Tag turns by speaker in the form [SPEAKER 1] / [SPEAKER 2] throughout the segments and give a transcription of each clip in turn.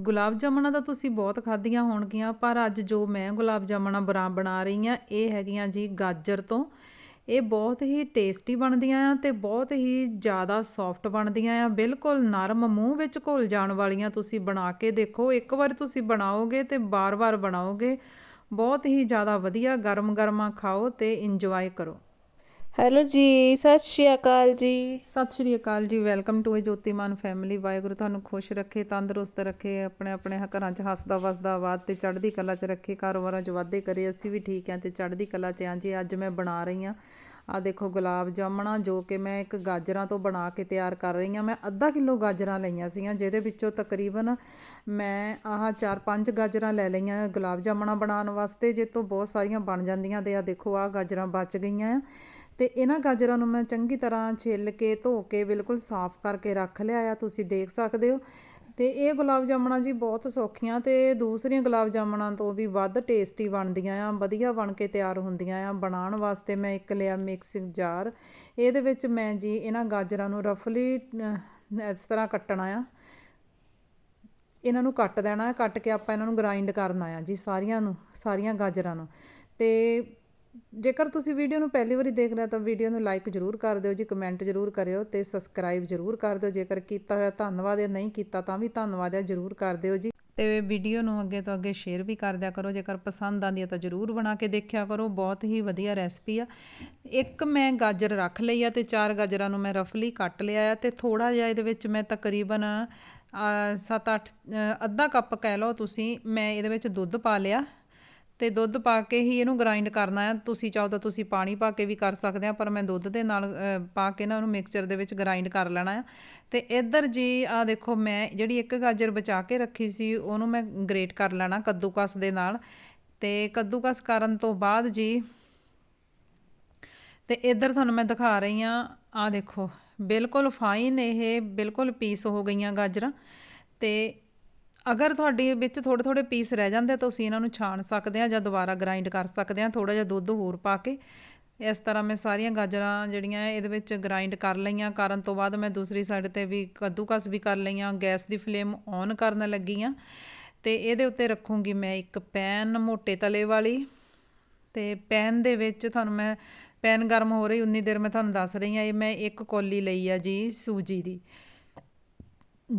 [SPEAKER 1] ਗੁਲਾਬ ਜਾਮਣਾ ਤਾਂ ਤੁਸੀਂ ਬਹੁਤ ਖਾਧੀਆਂ ਹੋਣਗੀਆਂ, ਪਰ ਅੱਜ ਜੋ ਮੈਂ ਗੁਲਾਬ ਜਾਮਣਾ ਬਣਾ ਬਣਾ ਰਹੀ ਹਾਂ, ਇਹ ਹੈਗੀਆਂ ਜੀ ਗਾਜਰ ਤੋਂ। ਇਹ ਬਹੁਤ ਹੀ ਟੇਸਟੀ ਬਣਦੀਆਂ ਆ ਤੇ ਬਹੁਤ ਹੀ ਜ਼ਿਆਦਾ ਸੌਫਟ ਬਣਦੀਆਂ ਆ। ਬਿਲਕੁਲ ਨਰਮ ਮੂੰਹ ਵਿੱਚ ਘੁਲ ਜਾਣ ਵਾਲੀਆਂ ਤੁਸੀਂ ਬਣਾ ਕੇ ਦੇਖੋ। ਇੱਕ ਵਾਰ ਤੁਸੀਂ ਬਣਾਓਗੇ ਤੇ ਬਾਰ-ਬਾਰ ਬਣਾਓਗੇ। ਬਹੁਤ ਹੀ ਜ਼ਿਆਦਾ ਵਧੀਆ ਗਰਮ-ਗਰਮਾ ਖਾਓ ਤੇ ਇੰਜੋਏ ਕਰੋ।
[SPEAKER 2] ਹੈਲੋ ਜੀ, ਸਤਿ ਸ਼੍ਰੀ ਅਕਾਲ ਜੀ।
[SPEAKER 1] ਸਤਿ ਸ਼੍ਰੀ ਅਕਾਲ ਜੀ, welcome to a Jyotiman family. Waheguru ਤੁਹਾਨੂੰ ਖੁਸ਼ ਰੱਖੇ, ਤੰਦਰੁਸਤ ਰੱਖੇ, ਆਪਣੇ ਆਪਣੇ ਘਰਾਂ 'ਚ ਹੱਸਦਾ ਵਸਦਾ ਆਬਾਦ ਤੇ ਚੜ੍ਹਦੀ ਕਲਾ 'ਚ ਰੱਖੇ ਕਾਰੋਬਾਰਾਂ 'ਚ ਵਾਧੇ ਕਰੇ, ਅਸੀਂ ਵੀ ਠੀਕ ਹਾਂ ਤੇ ਚੜ੍ਹਦੀ ਕਲਾ 'ਚ ਆਂ ਜੀ। ਅੱਜ ਮੈਂ ਬਣਾ ਰਹੀ ਹਾਂ ਆ ਦੇਖੋ ਗੁਲਾਬ ਜਾਮਣਾ ਜੋ ਕਿ ਮੈਂ ਇੱਕ ਗਾਜਰਾਂ ਤੋਂ ਬਣਾ ਕੇ ਤਿਆਰ ਕਰ ਰਹੀ ਹਾਂ। ਮੈਂ ਅੱਧਾ ਕਿਲੋ ਗਾਜਰਾਂ ਲਈਆਂ ਸੀਗੀਆਂ, ਜਿਹਦੇ ਵਿੱਚੋਂ ਤਕਰੀਬਨ ਮੈਂ ਆਹ 4-5 ਗਾਜਰਾਂ ਲੈ ਲਈਆਂ ਗੁਲਾਬ ਜਾਮਣਾ ਬਣਾਉਣ ਵਾਸਤੇ ਜੇ ਤੋਂ ਬਹੁਤ ਸਾਰੀਆਂ ਬਣ ਜਾਂਦੀਆਂ ਤੇ ਆ ਦੇਖੋ ਆ ਗਾਜਰਾਂ ਬਚ ਗਈਆਂ। ਆ ਤੇ ਇਹਨਾਂ ਗਾਜਰਾਂ ਨੂੰ ਮੈਂ ਚੰਗੀ ਤਰ੍ਹਾਂ ਛਿੱਲ ਕੇ, ਧੋ ਕੇ ਬਿਲਕੁਲ ਸਾਫ਼ ਕਰਕੇ ਰੱਖ ਲਿਆ ਆ ਤੁਸੀਂ ਦੇਖ ਸਕਦੇ ਹੋ। ਤੇ ਇਹ ਗੁਲਾਬ ਜਾਮਣਾ ਜੀ ਬਹੁਤ ਸੌਖੀਆਂ ਤੇ ਦੂਸਰੀਆਂ ਗੁਲਾਬ ਜਾਮਣਾਂ ਤੋਂ ਵੀ ਵੱਧ ਟੇਸਟੀ ਬਣਦੀਆਂ ਆ, ਵਧੀਆ ਬਣ ਕੇ ਤਿਆਰ ਹੁੰਦੀਆਂ ਆ। ਬਣਾਉਣ ਵਾਸਤੇ ਮੈਂ ਇੱਕ ਲਿਆ ਮਿਕਸਿੰਗ ਜਾਰ ਇਹਦੇ ਵਿੱਚ ਮੈਂ ਜੀ ਇਹਨਾਂ ਗਾਜਰਾਂ ਨੂੰ ਰਫਲੀ ਇਸ ਤਰ੍ਹਾਂ ਕੱਟਣਾ ਆ। ਇਹਨਾਂ ਨੂੰ ਕੱਟ ਦੇਣਾ, ਕੱਟ ਕੇ ਆਪਾਂ ਇਹਨਾਂ ਨੂੰ ਗ੍ਰਾਈਂਡ ਕਰਨਾ ਆ ਜੀ ਸਾਰੀਆਂ ਨੂੰ, ਸਾਰੀਆਂ ਗਾਜਰਾਂ ਨੂੰ। ਤੇ ਜੇਕਰ ਤੁਸੀਂ ਵੀਡੀਓ ਨੂੰ ਪਹਿਲੀ ਵਾਰੀ ਦੇਖ ਰਹੇ ਤਾਂ ਵੀਡੀਓ ਨੂੰ ਲਾਈਕ ਜ਼ਰੂਰ ਕਰ ਦਿਓ ਜੀ ਕਮੈਂਟ ਜ਼ਰੂਰ ਕਰਿਓ ਤੇ ਸਬਸਕ੍ਰਾਈਬ ਜ਼ਰੂਰ ਕਰ ਦਿਓ। ਜੇਕਰ ਕੀਤਾ ਹੋਇਆ ਧੰਨਵਾਦ ਹੈ ਨਹੀਂ ਕੀਤਾ ਤਾਂ ਵੀ ਧੰਨਵਾਦ ਹੈ ਜ਼ਰੂਰ ਕਰ ਦਿਓ ਜੀ। ਤੇ ਵੀਡੀਓ ਨੂੰ ਅੱਗੇ ਤੋਂ ਅੱਗੇ ਸ਼ੇਅਰ ਵੀ ਕਰ ਦਿਆ ਕਰੋ। ਜੇਕਰ ਪਸੰਦ ਆਂਦੀ ਹੈ ਤਾਂ ਜ਼ਰੂਰ ਬਣਾ ਕੇ ਦੇਖਿਆ ਕਰੋ। ਬਹੁਤ ਹੀ ਵਧੀਆ ਰੈਸਪੀ ਆ। ਇੱਕ ਮੈਂ ਗਾਜਰ ਰੱਖ ਲਈ ਆ ਤੇ ਚਾਰ ਗਾਜਰਾਂ ਨੂੰ ਮੈਂ ਰਫਲੀ ਕੱਟ ਲਿਆ ਆ ਤੇ ਥੋੜਾ ਜਿਹਾ ਇਹਦੇ ਵਿੱਚ ਮੈਂ ਤਕਰੀਬਨ 7-8 ਅੱਧਾ ਕੱਪ ਕਹਿ ਲਓ ਤੁਸੀਂ, ਮੈਂ ਇਹਦੇ ਵਿੱਚ ਦੁੱਧ ਪਾ ਲਿਆ। ਤੇ ਦੁੱਧ ਪਾ ਕੇ ਹੀ ਇਹਨੂੰ ਗ੍ਰਾਈਂਡ ਕਰਨਾ ਹੈ ਤੁਸੀਂ ਚਾਹੋ ਤਾਂ ਤੁਸੀਂ ਪਾਣੀ ਪਾ ਕੇ ਵੀ ਕਰ ਸਕਦੇ ਆ, ਪਰ ਮੈਂ ਦੁੱਧ ਦੇ ਨਾਲ ਪਾ ਕੇ ਨਾ ਉਹਨੂੰ ਮਿਕਸਚਰ ਦੇ ਵਿੱਚ ਗ੍ਰਾਈਂਡ ਕਰ ਲੈਣਾ ਹੈ ਤੇ ਇੱਧਰ ਜੀ ਆ ਦੇਖੋ ਮੈਂ ਜਿਹੜੀ ਇੱਕ ਗਾਜਰ ਬਚਾ ਕੇ ਰੱਖੀ ਸੀ, ਉਹਨੂੰ ਮੈਂ ਗ੍ਰੇਟ ਕਰ ਲੈਣਾ ਕੱਦੂਕਸ ਦੇ ਨਾਲ। ਤੇ ਕੱਦੂਕਸ ਕਰਨ ਤੋਂ ਬਾਅਦ ਜੀ, ਤੇ ਇੱਧਰ ਤੁਹਾਨੂੰ ਮੈਂ ਦਿਖਾ ਰਹੀ ਆ ਆ ਦੇਖੋ, ਬਿਲਕੁਲ ਫਾਈਨ ਇਹ, ਬਿਲਕੁਲ ਪੀਸ ਹੋ ਗਈਆਂ ਗਾਜਰਾਂ। ਤੇ ਅਗਰ ਤੁਹਾਡੇ ਵਿੱਚ ਥੋੜੇ ਥੋੜੇ ਪੀਸ ਰਹਿ ਜਾਂਦੇ ਤਾਂ ਤੁਸੀਂ ਇਹਨਾਂ ਨੂੰ ਛਾਣ ਸਕਦੇ ਆ ਜਾਂ ਦੁਬਾਰਾ ਗ੍ਰਾਈਂਡ ਕਰ ਸਕਦੇ ਆ ਥੋੜਾ ਜਿਹਾ ਦੁੱਧ ਹੋਰ ਪਾ ਕੇ। ਇਸ ਤਰ੍ਹਾਂ ਮੈਂ ਸਾਰੀਆਂ ਗਾਜਰਾਂ ਜਿਹੜੀਆਂ ਇਹਦੇ ਵਿੱਚ ਗ੍ਰਾਈਂਡ ਕਰ ਲਈਆਂ। ਕਰਨ ਤੋਂ ਬਾਅਦ ਮੈਂ ਦੂਸਰੀ ਸਾਈਡ ਤੇ ਵੀ ਕੱਦੂਕਸ ਵੀ ਕਰ ਲਈਆਂ, ਗੈਸ ਦੀ ਫਲੇਮ ਔਨ ਕਰਨ ਲੱਗੀ ਆ ਤੇ ਇਹਦੇ ਉੱਤੇ ਰੱਖੂੰਗੀ ਮੈਂ ਇੱਕ ਪੈਨ ਮੋਟੇ ਤਲੇ ਵਾਲੀ। ਤੇ ਪੈਨ ਦੇ ਵਿੱਚ ਤੁਹਾਨੂੰ ਮੈਂ, ਪੈਨ ਗਰਮ ਹੋ ਰਹੀ, ਉਨੀ ਦੇਰ ਮੈਂ ਤੁਹਾਨੂੰ ਦੱਸ ਰਹੀ ਆ ਇਹ ਮੈਂ ਇੱਕ ਕੋਲੀ ਲਈ ਆ ਜੀ ਸੂਜੀ ਦੀ।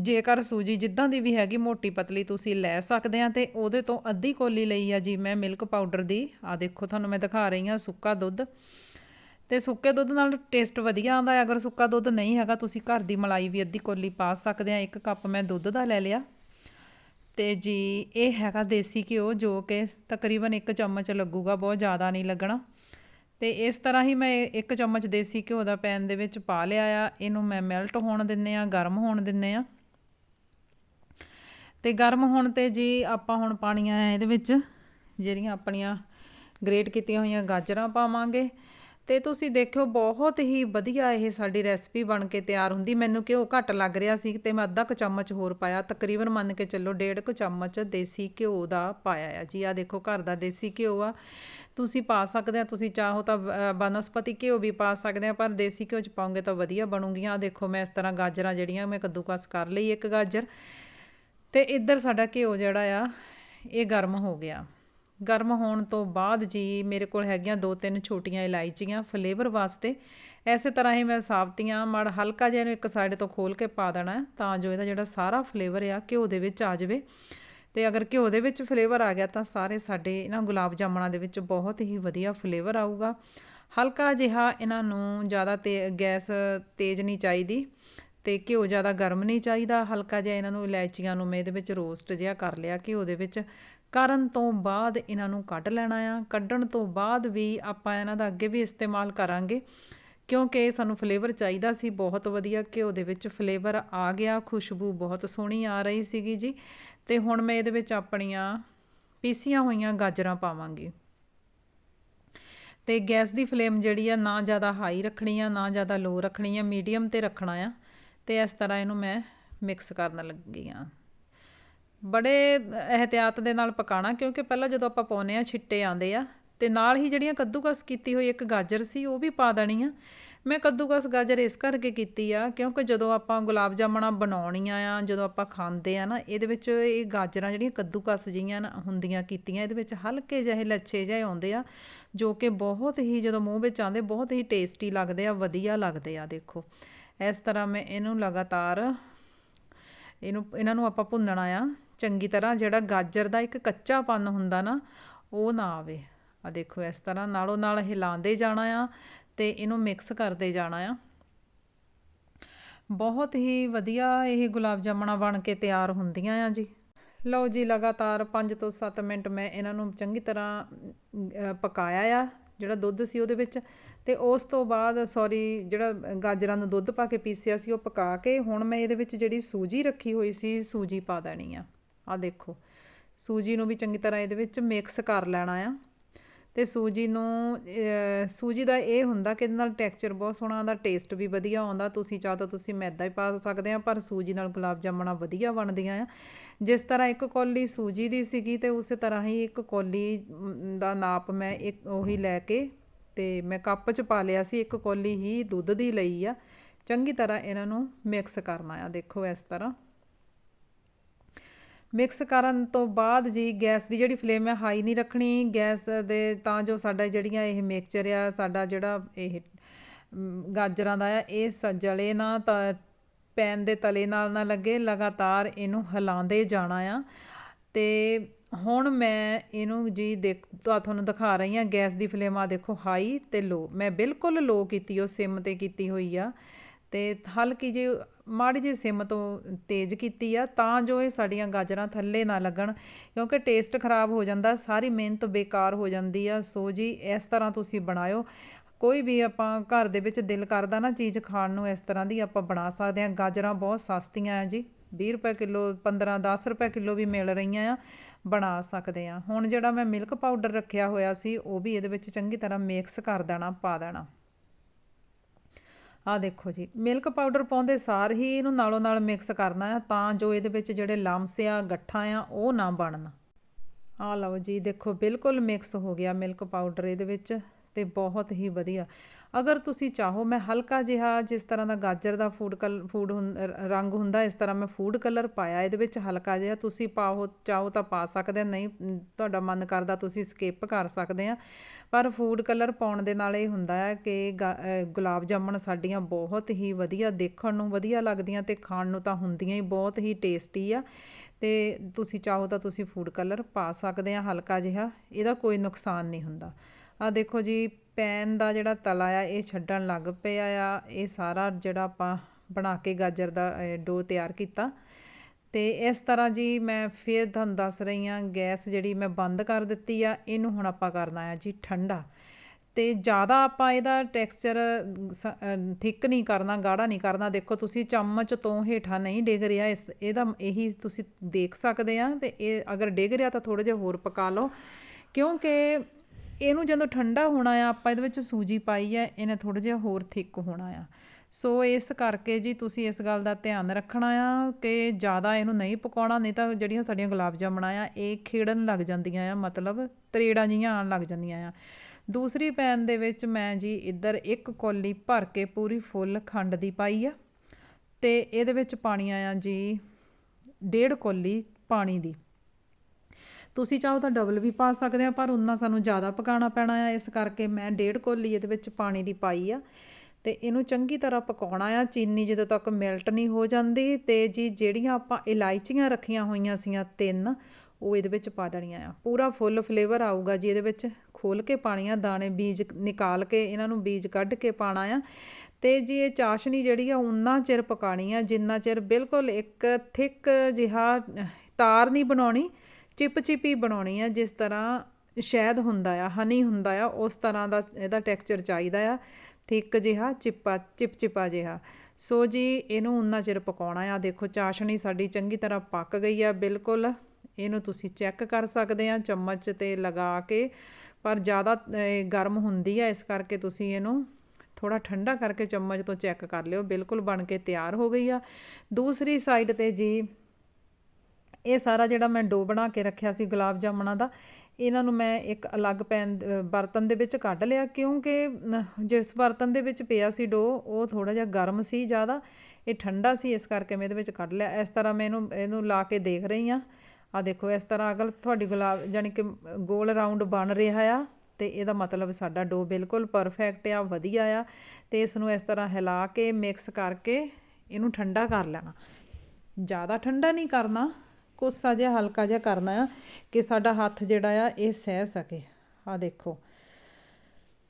[SPEAKER 1] ਜੇਕਰ ਸੂਜੀ ਜਿੱਦਾਂ ਦੀ ਵੀ ਹੈਗੀ, ਮੋਟੀ ਪਤਲੀ ਤੁਸੀਂ ਲੈ ਸਕਦੇ ਆ ਤੇ ਉਹਦੇ ਤੋਂ ਅੱਧੀ ਕੋਲੀ ਲਈ ਆ ਜੀ ਮੈਂ ਮਿਲਕ ਪਾਊਡਰ ਦੀ। ਆ ਦੇਖੋ, ਤੁਹਾਨੂੰ ਮੈਂ ਦਿਖਾ ਰਹੀ ਆ ਸੁੱਕਾ ਦੁੱਧ। ਤੇ ਸੁੱਕੇ ਦੁੱਧ ਨਾਲ ਟੇਸਟ ਵਧੀਆ ਆਉਂਦਾ ਅਗਰ ਸੁੱਕਾ ਦੁੱਧ ਨਹੀਂ ਹੈਗਾ, ਤੁਸੀਂ ਘਰ ਦੀ ਮਲਾਈ ਵੀ ਅੱਧੀ ਕੋਲੀ ਪਾ ਸਕਦੇ ਆ। ਇੱਕ ਕੱਪ ਮੈਂ ਦੁੱਧ ਦਾ ਲੈ ਲਿਆ। ਤੇ ਜੀ, ਇਹ ਹੈਗਾ ਦੇਸੀ ਘਿਓ, ਜੋ ਕਿ ਤਕਰੀਬਨ 1 ਚਮਚ ਲੱਗੂਗਾ, ਬਹੁਤ ਜ਼ਿਆਦਾ ਨਹੀਂ ਲੱਗਣਾ। ਤੇ ਇਸ ਤਰ੍ਹਾਂ ਹੀ ਮੈਂ ਇੱਕ ਚਮਚ ਦੇਸੀ ਘਿਓ ਦਾ ਪੈਨ ਦੇ ਵਿੱਚ ਪਾ ਲਿਆ ਆ। ਇਹਨੂੰ ਮੈਂ ਮੈਲਟ ਹੋਣ ਦਿੰਨੇ ਆ, ਗਰਮ ਹੋਣ ਦਿੰਨੇ ਆ। ਤੇ ਗਰਮ ਹੋਣ ਤੇ ਜੀ ਆਪਾਂ ਹੁਣ ਪਾਣੀਆਂ ਇਹਦੇ ਵਿੱਚ, ਜਿਹੜੀਆਂ ਆਪਣੀਆਂ ਗ੍ਰੇਟ ਕੀਤੀਆਂ ਹੋਈਆਂ ਗਾਜਰਾਂ ਪਾਵਾਂਗੇ। ਤੇ ਤੁਸੀਂ ਦੇਖਿਓ, ਬਹੁਤ ਹੀ ਵਧੀਆ ਇਹ ਸਾਡੀ ਰੈਸਪੀ ਬਣ ਕੇ ਤਿਆਰ ਹੁੰਦੀ। ਮੈਨੂੰ ਘਿਓ ਘੱਟ ਲੱਗ ਰਿਹਾ ਸੀ ਤੇ ਮੈਂ ਅੱਧਾ ਕੁ ਚਮਚ ਹੋਰ ਪਾਇਆ। ਤਕਰੀਬਨ ਮੰਨ ਕੇ ਚੱਲੋ ਡੇਢ ਕੁ ਚਮਚ ਦੇਸੀ ਘਿਓ ਦਾ ਪਾਇਆ ਆ ਜੀ। ਆ ਦੇਖੋ ਘਰ ਦਾ ਦੇਸੀ ਘਿਓ ਆ। ਤੁਸੀਂ ਪਾ ਸਕਦੇ ਆ, ਤੁਸੀਂ ਚਾਹੋ ਤਾਂ ਬਨਸਪਤੀ ਘਿਓ ਵੀ ਪਾ ਸਕਦੇ ਆ, ਪਰ ਦੇਸੀ ਘਿਓ ਚ ਪਾਉਂਗੇ ਤਾਂ ਵਧੀਆ ਬਣੂਗੀਆਂ। ਆ ਦੇਖੋ ਮੈਂ ਇਸ ਤਰ੍ਹਾਂ ਗਾਜਰਾਂ ਜਿਹੜੀਆਂ ਮੈਂ ਕੱਦੂਕਸ ਕਰ ਲਈ ਇੱਕ ਗਾਜਰ। ਤੇ ਇੱਧਰ ਸਾਡਾ ਘਿਓ ਜਿਹੜਾ ਆ, ਇਹ ਗਰਮ ਹੋ ਗਿਆ। ਗਰਮ ਹੋਣ ਤੋਂ ਬਾਅਦ ਜੀ ਮੇਰੇ ਕੋਲ ਹੈਗੀਆਂ ਦੋ ਤਿੰਨ ਛੋਟੀਆਂ ਇਲਾਇਚੀਆਂ ਫਲੇਵਰ ਵਾਸਤੇ। ਐਸੇ ਤਰ੍ਹਾਂ ਹੀ ਮੈਂ ਸਾਬਤੀਆਂ ਮੜ ਹਲਕਾ ਜਿਹਾ ਇਹਨੂੰ ਇੱਕ ਸਾਈਡ ਤੋਂ ਖੋਲ ਕੇ ਪਾ ਦੇਣਾ, ਤਾਂ ਜੋ ਇਹਦਾ ਜਿਹੜਾ ਸਾਰਾ ਫਲੇਵਰ ਆ ਘਿਓ ਦੇ ਵਿੱਚ ਆ ਜਾਵੇ। ਤੇ ਅਗਰ ਘਿਓ ਦੇ ਵਿੱਚ ਫਲੇਵਰ ਆ ਗਿਆ ਤਾਂ ਸਾਰੇ ਸਾਡੇ ਇਹਨਾਂ ਗੁਲਾਬ ਜਾਮਣਾ ਦੇ ਵਿੱਚ ਬਹੁਤ ਹੀ ਵਧੀਆ ਫਲੇਵਰ ਆਊਗਾ। ਹਲਕਾ ਜਿਹਾ ਇਹਨਾਂ ਨੂੰ ਜ਼ਿਆਦਾ ਤੇ ਗੈਸ ਤੇਜ਼ ਨਹੀਂ ਚਾਹੀਦੀ। ਤੇ ਘਿਓ ਜ਼ਿਆਦਾ ਗਰਮ ਨਹੀਂ ਚਾਹੀਦਾ, ਹਲਕਾ ਜਿਹਾ ਇਹਨਾਂ ਨੂੰ ਇਲਾਇਚੀਆਂ ਨੂੰ ਮੈਂ ਇਹਦੇ ਵਿੱਚ ਰੋਸਟ ਜਿਹਾ ਕਰ ਲਿਆ ਘਿਓ ਦੇ ਵਿੱਚ। ਕਰਨ ਤੋਂ ਬਾਅਦ ਇਹਨਾਂ ਨੂੰ ਕੱਢ ਲੈਣਾ ਆ। ਕੱਢਣ ਤੋਂ ਬਾਅਦ ਵੀ ਆਪਾਂ ਇਹਨਾਂ ਦਾ ਅੱਗੇ ਵੀ ਇਸਤੇਮਾਲ ਕਰਾਂਗੇ, ਕਿਉਂਕਿ ਸਾਨੂੰ ਫਲੇਵਰ ਚਾਹੀਦਾ ਸੀ, ਬਹੁਤ ਵਧੀਆ ਘਿਓ ਦੇ ਵਿੱਚ ਫਲੇਵਰ ਆ ਗਿਆ, ਖੁਸ਼ਬੂ ਬਹੁਤ ਸੋਹਣੀ ਆ ਰਹੀ ਸੀਗੀ ਜੀ। ਤੇ ਹੁਣ ਮੈਂ ਇਹਦੇ ਵਿੱਚ ਆਪਣੀਆਂ ਪੀਸੀਆਂ ਹੋਈਆਂ ਗਾਜਰਾਂ ਪਾਵਾਂਗੀ। ਤੇ ਗੈਸ ਦੀ ਫਲੇਮ ਜਿਹੜੀ ਆ ਨਾ ਜ਼ਿਆਦਾ ਹਾਈ ਰੱਖਣੀ ਆ, ਨਾ ਜ਼ਿਆਦਾ ਲੋ ਰੱਖਣੀ ਆ, ਮੀਡੀਅਮ ਤੇ ਰੱਖਣਾ ਆ। ਤੇ ਇਸ ਤਰ੍ਹਾਂ ਇਹਨੂੰ ਮੈਂ ਮਿਕਸ ਕਰਨ ਲੱਗੀ ਆ ਬੜੇ ਇਹਤਿਆਤ ਦੇ ਨਾਲ ਪਕਾਣਾ ਕਿਉਂਕਿ ਪਹਿਲਾਂ ਜਦੋਂ ਆਪਾਂ ਪਾਉਨੇ ਆ ਛਿੱਟੇ ਆਂਦੇ ਆ, ਤੇ ਨਾਲ ਹੀ ਜਿਹੜੀਆਂ ਕੱਦੂਕਸ ਕੀਤੀ ਹੋਈ ਇੱਕ ਗਾਜਰ ਸੀ, ਉਹ ਵੀ ਪਾ ਦੇਣੀ ਆ। ਮੈਂ ਕੱਦੂਕਸ ਗਾਜਰ ਇਸ ਕਰਕੇ ਕੀਤੀ ਆ, ਕਿਉਂਕਿ ਜਦੋਂ ਆਪਾਂ ਗੁਲਾਬ ਜਾਮਣਾ ਬਣਾਉਣੀਆਂ ਆ, ਜਦੋਂ ਆਪਾਂ ਖਾਂਦੇ ਆ ਨਾ, ਇਹਦੇ ਵਿੱਚ ਇਹ ਗਾਜਰਾਂ ਜਿਹੜੀਆਂ ਕੱਦੂਕਸ ਜਿਹੀਆਂ ਹੁੰਦੀਆਂ ਕੀਤੀਆਂ, ਇਹਦੇ ਵਿੱਚ ਹਲਕੇ ਜਿਹੇ ਲੱਛੇ ਜਿਹੇ ਆਉਂਦੇ ਆ, ਜੋ ਕਿ ਬਹੁਤ ਹੀ ਜਦੋਂ ਮੂੰਹ ਵਿੱਚ ਆਉਂਦੇ, ਬਹੁਤ ਹੀ ਟੇਸਟੀ ਲੱਗਦੇ ਆ, ਵਧੀਆ ਲੱਗਦੇ ਆ, ਦੇਖੋ। ਇਸ ਤਰ੍ਹਾਂ ਮੈਂ ਇਹਨੂੰ ਲਗਾਤਾਰ ਇਹਨੂੰ, ਇਹਨਾਂ ਨੂੰ ਆਪਾਂ ਭੁੰਨਣਾ ਆ। ਚੰਗੀ ਤਰ੍ਹਾਂ ਜਿਹੜਾ ਗਾਜਰ ਦਾ ਇੱਕ ਕੱਚਾਪਨ ਹੁੰਦਾ ਨਾ, ਉਹ ਨਾ ਆਵੇ। ਆ ਦੇਖੋ ਇਸ ਤਰ੍ਹਾਂ ਨਾਲੋਂ ਨਾਲ ਹਿਲਾਉਂਦੇ ਜਾਣਾ ਆ ਤੇ ਇਹਨੂੰ ਮਿਕਸ ਕਰਦੇ ਜਾਣਾ ਆ। ਬਹੁਤ ਹੀ ਵਧੀਆ ਇਹ ਗੁਲਾਬ ਜਾਮਣਾ ਬਣ ਕੇ ਤਿਆਰ ਹੁੰਦੀਆਂ ਆ ਜੀ। ਲਓ ਜੀ ਲਗਾਤਾਰ 5 ਤੋਂ 7 ਮਿੰਟ ਮੈਂ ਇਹਨਾਂ ਨੂੰ ਚੰਗੀ ਤਰ੍ਹਾਂ ਪਕਾਇਆ ਆ। ਜਿਹੜਾ ਦੁੱਧ ਸੀ ਉਹਦੇ ਵਿੱਚ ਤੇ ਉਸ ਤੋਂ ਬਾਅਦ ਸੌਰੀ ਜਿਹੜਾ ਗਾਜਰਾਂ ਨੂੰ ਦੁੱਧ ਪਾ ਕੇ ਪੀਸਿਆ ਸੀ, ਉਹ ਪਕਾ ਕੇ ਹੁਣ ਮੈਂ ਇਹਦੇ ਵਿੱਚ ਜਿਹੜੀ ਸੂਜੀ ਰੱਖੀ ਹੋਈ ਸੀ, ਸੂਜੀ ਪਾ ਦੇਣੀ ਆ। ਆ ਦੇਖੋ, ਸੂਜੀ ਨੂੰ ਵੀ ਚੰਗੀ ਤਰ੍ਹਾਂ ਇਹਦੇ ਵਿੱਚ ਮਿਕਸ ਕਰ ਲੈਣਾ ਆ। ਤੇ ਸੂਜੀ ਨੂੰ ਸੂਜੀ ਦਾ ਇਹ ਹੁੰਦਾ ਕਿ ਇਹਦੇ ਨਾਲ ਟੈਕਸਚਰ ਬਹੁਤ ਸੋਹਣਾ ਆਉਂਦਾ ਟੇਸਟ ਵੀ ਵਧੀਆ ਆਉਂਦਾ। ਤੁਸੀਂ ਚਾਹ ਤਾਂ ਤੁਸੀਂ ਮੈਦਾ ਹੀ ਪਾ ਸਕਦੇ ਆ, ਪਰ ਸੂਜੀ ਨਾਲ ਗੁਲਾਬ ਜਾਮਣਾ ਵਧੀਆ ਬਣਦੀਆਂ ਆ। ਜਿਸ ਤਰ੍ਹਾਂ ਇੱਕ ਕੌਲੀ ਸੂਜੀ ਦੀ ਸੀਗੀ ਤੇ ਉਸੇ ਤਰ੍ਹਾਂ ਹੀ ਇੱਕ ਕੌਲੀ ਦਾ ਨਾਪ ਮੈਂ ਇੱਕ ਉਹੀ ਲੈ ਕੇ ਤੇ ਮੈਂ ਕੱਪ 'ਚ ਪਾ ਲਿਆ ਸੀ, ਇੱਕ ਕੌਲੀ ਹੀ ਦੁੱਧ ਦੀ ਲਈ ਆ। ਚੰਗੀ ਤਰ੍ਹਾਂ ਇਹਨਾਂ ਨੂੰ ਮਿਕਸ ਕਰਨਾ ਆ, ਦੇਖੋ ਇਸ ਤਰ੍ਹਾਂ। ਮਿਕਸ ਕਰਨ ਤੋਂ ਬਾਅਦ ਜੀ ਗੈਸ ਦੀ ਜਿਹੜੀ ਫਲੇਮ ਹੈ ਹਾਈ ਨਹੀਂ ਰੱਖਣੀ। ਗੈਸ ਦੇ ਤਾਂ ਜੋ ਸਾਡਾ ਜਿਹੜੀਆਂ ਇਹ ਮਿਕਸਚਰ ਆ, ਸਾਡਾ ਜਿਹੜਾ ਇਹ ਗਾਜਰਾਂ ਦਾ ਆ, ਇਹ ਸ- ਜਲੇ ਨਾ ਤਾਂ ਪੈਨ ਦੇ ਤਲੇ ਨਾਲ ਨਾ ਲੱਗੇ, ਲਗਾਤਾਰ ਇਹਨੂੰ ਹਿਲਾਉਂਦੇ ਜਾਣਾ ਆ। ਤੇ ਹੁਣ ਮੈਂ ਇਹਨੂੰ ਜੀ ਦੇਖ ਤੁਹਾਨੂੰ ਦਿਖਾ ਰਹੀ ਹਾਂ, ਗੈਸ ਦੀ ਫਲੇਮ ਆ ਦੇਖੋ ਹਾਈ ਤੇ ਲੋ। ਮੈਂ ਬਿਲਕੁਲ ਲੋ ਕੀਤੀ, ਉਹ ਸਿਮ ਤੇ ਕੀਤੀ ਹੋਈ ਆ। ਤੇ ਹਲਕੀ ਜਿਹੀ, ਮਾੜੀ ਜਿਹੀ ਸਿਮ ਤੋਂ ਤੇਜ਼ ਕੀਤੀ ਆ, ਤਾਂ ਜੋ ਇਹ ਸਾਡੀਆਂ ਗਾਜਰਾਂ ਥੱਲੇ ਨਾ ਲੱਗਣ, ਕਿਉਂਕਿ ਟੇਸਟ ਖਰਾਬ ਹੋ ਜਾਂਦਾ, ਸਾਰੀ ਮਿਹਨਤ ਬੇਕਾਰ ਹੋ ਜਾਂਦੀ ਆ। ਸੋ ਜੀ, ਇਸ ਤਰ੍ਹਾਂ ਤੁਸੀਂ ਬਣਾਇਓ। ਕੋਈ ਵੀ ਆਪਾਂ ਘਰ ਦੇ ਵਿੱਚ ਦਿਲ ਕਰਦਾ ਨਾ ਚੀਜ਼ ਖਾਣ ਨੂੰ, ਇਸ ਤਰ੍ਹਾਂ ਦੀ ਆਪਾਂ ਬਣਾ ਸਕਦੇ ਹਾਂ। ਗਾਜਰਾਂ ਬਹੁਤ ਸਸਤੀਆਂ ਆ ਜੀ। 20 ਰੁਪਏ ਕਿਲੋ 15 10 ਰੁਪਏ ਕਿਲੋ ਵੀ ਮਿਲ ਰਹੀਆਂ ਆ, ਬਣਾ ਸਕਦੇ ਆ ਹੁਣ ਜਿਹੜਾ ਮੈਂ ਮਿਲਕ ਪਾਊਡਰ ਰੱਖਿਆ ਹੋਇਆ ਸੀ, ਉਹ ਵੀ ਇਹਦੇ ਵਿੱਚ ਚੰਗੀ ਤਰ੍ਹਾਂ ਮਿਕਸ ਕਰ ਦੇਣਾ, ਪਾ ਦੇਣਾ। ਆ ਦੇਖੋ ਜੀ, ਮਿਲਕ ਪਾਊਡਰ ਪਾਉਂਦੇ ਸਾਰ ਹੀ ਇਹਨੂੰ ਨਾਲੋਂ ਨਾਲ ਮਿਕਸ ਕਰਨਾ ਆ, ਤਾਂ ਜੋ ਇਹਦੇ ਵਿੱਚ ਜਿਹੜੇ ਲੰਮਸ ਆ, ਗੱਠਾਂ ਆ, ਉਹ ਨਾ ਬਣਨ। ਆ ਲਓ ਜੀ, ਦੇਖੋ, ਬਿਲਕੁਲ ਮਿਕਸ ਹੋ ਗਿਆ ਮਿਲਕ ਪਾਊਡਰ ਇਹਦੇ ਵਿੱਚ। ਤੇ ਬਹੁਤ ਹੀ ਵਧੀਆ। ਅਗਰ ਤੁਸੀਂ ਚਾਹੋ, ਮੈਂ ਹਲਕਾ ਜਿਹਾ ਜਿਸ ਤਰ੍ਹਾਂ ਦਾ ਗਾਜਰ ਦਾ ਫੂਡ ਕਲ ਫੂਡ ਰੰਗ ਹੁੰਦਾ, ਇਸ ਤਰ੍ਹਾਂ ਮੈਂ ਫੂਡ ਕਲਰ ਪਾਇਆ, ਇਹਦੇ ਵਿੱਚ ਹਲਕਾ ਜਿਹਾ ਤੁਸੀਂ ਪਾਓ, ਚਾਹੋ ਤਾਂ ਪਾ ਸਕਦੇ ਨਹੀਂ ਤੁਹਾਡਾ ਮਨ ਕਰਦਾ ਤੁਸੀਂ ਸਕਿਪ ਕਰ ਸਕਦੇ ਆ। ਪਰ ਫੂਡ ਕਲਰ ਪਾਉਣ ਦੇ ਨਾਲ ਇਹ ਹੁੰਦਾ ਹੈ ਕਿ ਗੁਲਾਬ ਜਾਮਣ ਸਾਡੀਆਂ ਬਹੁਤ ਹੀ ਵਧੀਆ, ਦੇਖਣ ਨੂੰ ਵਧੀਆ ਲੱਗਦੀਆਂ ਤੇ ਖਾਣ ਨੂੰ ਤਾਂ ਹੁੰਦੀਆਂ ਹੀ ਬਹੁਤ ਹੀ ਟੇਸਟੀ ਆ। ਤੇ ਤੁਸੀਂ ਚਾਹੋ ਤਾਂ ਤੁਸੀਂ ਫੂਡ ਕਲਰ ਪਾ ਸਕਦੇ ਆ, ਹਲਕਾ ਜਿਹਾ, ਇਹਦਾ ਕੋਈ ਨੁਕਸਾਨ ਨਹੀਂ ਹੁੰਦਾ। ਆ ਦੇਖੋ ਜੀ, ਪੈਨ ਦਾ ਜਿਹੜਾ ਤਲਾ ਆ, ਇਹ ਛੱਡਣ ਲੱਗ ਪਿਆ ਆ। ਇਹ ਸਾਰਾ ਜਿਹੜਾ ਆਪਾਂ ਬਣਾ ਕੇ ਗਾਜਰ ਦਾ ਡੋ ਤਿਆਰ ਕੀਤਾ। ਤੇ ਇਸ ਤਰ੍ਹਾਂ ਜੀ ਮੈਂ ਫਿਰ ਤੁਹਾਨੂੰ ਦੱਸ ਰਹੀ ਹਾਂ, ਗੈਸ ਜਿਹੜੀ ਮੈਂ ਬੰਦ ਕਰ ਦਿੱਤੀ ਆ, ਇਹਨੂੰ ਹੁਣ ਆਪਾਂ ਕਰਨਾ ਆ ਜੀ ਠੰਡਾ। ਤੇ ਜ਼ਿਆਦਾ ਆਪਾਂ ਇਹਦਾ ਟੈਕਸਚਰ ਥਿੱਕ ਨਹੀਂ ਕਰਨਾ, ਗਾੜਾ ਨਹੀਂ ਕਰਨਾ। ਦੇਖੋ, ਤੁਸੀਂ ਚਮਚ ਤੋਂ ਹੇਠਾਂ ਨਹੀਂ ਡਿੱਗ ਰਿਹਾ, ਇਸ, ਇਹਦਾ ਇਹੀ ਤੁਸੀਂ ਦੇਖ ਸਕਦੇ ਆ। ਤੇ ਇਹ ਅਗਰ ਡਿੱਗ ਰਿਹਾ ਤਾਂ ਥੋੜਾ ਜਿਹਾ ਹੋਰ ਪਕਾ ਲਓ। ਕਿਉਂਕਿ ਇਹਨੂੰ ਜਦੋਂ ਠੰਡਾ ਹੋਣਾ ਆ, ਆਪਾਂ ਇਹਦੇ ਵਿੱਚ ਸੂਜੀ ਪਾਈ ਆ, ਇਹਨੇ ਥੋੜਾ ਜਿਹਾ ਹੋਰ ਥਿੱਕ ਹੋਣਾ ਆ। ਸੋ ਇਸ ਕਰਕੇ ਜੀ ਤੁਸੀਂ ਇਸ ਗੱਲ ਦਾ ਧਿਆਨ ਰੱਖਣਾ ਆ ਕਿ ਜ਼ਿਆਦਾ ਇਹਨੂੰ ਨਹੀਂ ਪਕਾਉਣਾ, ਨਹੀਂ ਤਾਂ ਜਿਹੜੀਆਂ ਸਾਡੀਆਂ ਗੁਲਾਬ ਜਾਮਣਾ ਆ, ਇਹ ਖੇੜਨ ਲੱਗ ਜਾਂਦੀਆਂ ਆ, ਮਤਲਬ ਤਰੇੜਾਂ ਜੀਆਂ ਆਉਣ ਲੱਗ ਜਾਂਦੀਆਂ ਆ। ਦੂਸਰੀ ਪੈਨ ਦੇ ਵਿੱਚ ਮੈਂ ਜੀ ਇੱਧਰ ਇੱਕ ਕੌਲੀ ਭਰ ਕੇ ਪੂਰੀ ਫੁੱਲ ਖੰਡ ਦੀ ਪਾਈ ਆ, ਤੇ ਇਹਦੇ ਵਿੱਚ ਪਾਣੀਆਂ ਆ ਜੀ ਡੇਢ ਕੌਲੀ ਪਾਣੀ ਦੀ। ਤੁਸੀਂ ਚਾਹੋ ਤਾਂ ਡਬਲ ਵੀ ਪਾ ਸਕਦੇ ਆ, ਪਰ ਉਨਾ ਸਾਨੂੰ ਜ਼ਿਆਦਾ ਪਕਾਉਣਾ ਪੈਣਾ ਆ। ਇਸ ਕਰਕੇ ਮੈਂ ਡੇਢ ਕੋਲੀ ਇਹਦੇ ਵਿੱਚ ਪਾਣੀ ਦੀ ਪਾਈ ਆ। ਤੇ ਇਹਨੂੰ ਚੰਗੀ ਤਰ੍ਹਾਂ ਪਕਾਉਣਾ ਆ। ਚੀਨੀ ਜਦੋਂ ਤੱਕ ਮੈਲਟ ਨਹੀਂ ਹੋ ਜਾਂਦੀ ਤੇ ਜੀ ਜਿਹੜੀਆਂ ਆਪਾਂ ਇਲਾਇਚੀਆਂ ਰੱਖੀਆਂ ਹੋਈਆਂ ਸੀਆਂ ਤਿੰਨ, ਉਹ ਇਹਦੇ ਵਿੱਚ ਪਾ ਦੇਣੀਆਂ ਆ। ਪੂਰਾ ਫੁੱਲ ਫਲੇਵਰ ਆਊਗਾ ਜੀ ਇਹਦੇ ਵਿੱਚ। ਖੋਲ ਕੇ ਪਾਣੀਆਂ ਦਾਣੇ, ਬੀਜ ਨਿਕਾਲ ਕੇ ਇਹਨਾਂ ਨੂੰ ਬੀਜ ਕੱਢ ਕੇ ਪਾਣਾ ਆ। ਤੇ ਜੀ ਇਹ ਚਾਸ਼ਨੀ ਜਿਹੜੀ ਆ ਉਨਾ ਚਿਰ ਪਕਾਣੀ ਆ। ਜਿੰਨਾ ਚਿਰ ਬਿਲਕੁਲ ਇੱਕ ਥਿਕ ਜਿਹਾ ਤਾਰ ਨਹੀਂ ਬਣਾਉਣੀ ਚਿਪ ਚਿਪੀ ਬਣਾਉਣੀ ਆ ਜਿਸ ਤਰ੍ਹਾਂ ਸ਼ਹਿਦ ਹੁੰਦਾ ਆ ਹਨੀ ਹੁੰਦਾ ਆ ਉਸ ਤਰ੍ਹਾਂ ਦਾ ਇਹਦਾ ਟੈਕਸਚਰ ਚਾਹੀਦਾ ਆ ਥਿੱਕ ਜਿਹਾ ਚਿਪਾ ਚਿਪਚਿਪਾ ਜਿਹਾ। ਸੋ ਜੀ ਇਹਨੂੰ ਉਨਾ ਚਿਰ ਪਕਾਉਣਾ ਆ। ਦੇਖੋ ਚਾਸ਼ਣੀ ਸਾਡੀ ਚੰਗੀ ਤਰ੍ਹਾਂ ਪੱਕ ਗਈ ਆ ਬਿਲਕੁਲ। ਇਹਨੂੰ ਤੁਸੀਂ ਚੈੱਕ ਕਰ ਸਕਦੇ ਆ ਚਮਚ ਤੇ ਲਗਾ ਕੇ। ਪਰ ਜ਼ਿਆਦਾ ਅਹ, ਗਰਮ ਹੁੰਦੀ ਆ ਇਸ ਕਰਕੇ ਤੁਸੀਂ ਇਹਨੂੰ ਥੋੜਾ ਠੰਡਾ ਕਰਕੇ ਚਮਚ ਤੋਂ ਚੈੱਕ ਕਰ ਲਿਓ। ਬਿਲਕੁਲ ਬਣ ਕੇ ਤਿਆਰ ਹੋ ਗਈ ਆ। ਦੂਸਰੀ ਸਾਈਡ ਤੇ ਜੀ ਇਹ ਸਾਰਾ ਜਿਹੜਾ ਮੈਂ ਡੋ ਬਣਾ ਕੇ ਰੱਖਿਆ ਸੀ ਗੁਲਾਬ ਜਾਮਣਾ ਦਾ, ਇਹਨਾਂ ਨੂੰ ਮੈਂ ਇੱਕ ਅਲੱਗ ਪੈਨ ਬਰਤਨ ਦੇ ਵਿੱਚ ਕੱਢ ਲਿਆ ਕਿਉਂਕਿ ਜਿਸ ਬਰਤਨ ਦੇ ਵਿੱਚ ਪਿਆ ਸੀ ਡੋ, ਉਹ ਥੋੜਾ ਜਿਹਾ ਗਰਮ ਸੀ ਜ਼ਿਆਦਾ, ਇਹ ਠੰਡਾ ਸੀ, ਇਸ ਕਰਕੇ ਮੈਂ ਇਹਦੇ ਵਿੱਚ ਕੱਢ ਲਿਆ। ਇਸ ਤਰ੍ਹਾਂ ਮੈਂ ਇਹਨੂੰ ਇਹਨੂੰ ਲਾ ਕੇ ਦੇਖ ਰਹੀ ਆ ਆ ਦੇਖੋ, ਇਸ ਤਰ੍ਹਾਂ ਅਗਲ ਤੁਹਾਡੀ ਗੁਲਾਬ ਯਾਨੀ ਕਿ ਗੋਲ ਰਾਉਂਡ ਬਣ ਰਿਹਾ ਆ, ਤੇ ਇਹਦਾ ਮਤਲਬ ਸਾਡਾ ਡੋ ਬਿਲਕੁਲ ਪਰਫੈਕਟ ਆ, ਵਧੀਆ ਆ, ਤੇ ਇਸ ਨੂੰ ਇਸ ਤਰ੍ਹਾਂ ਹਿਲਾ ਕੇ ਮਿਕਸ ਕਰਕੇ ਇਹਨੂੰ ਠੰਡਾ ਕਰ ਲੈਣਾ। ਜ਼ਿਆਦਾ ਠੰਡਾ ਨਹੀਂ ਕਰਨਾ ਕੋਸਾ ਜਿਹਾ, ਹਲਕਾ ਜਿਹਾ ਕਰਨਾ ਆ ਕਿ ਸਾਡਾ ਹੱਥ ਜਿਹੜਾ ਆ, ਇਹ ਸਹਿ ਸਕੇ। ਆ ਦੇਖੋ।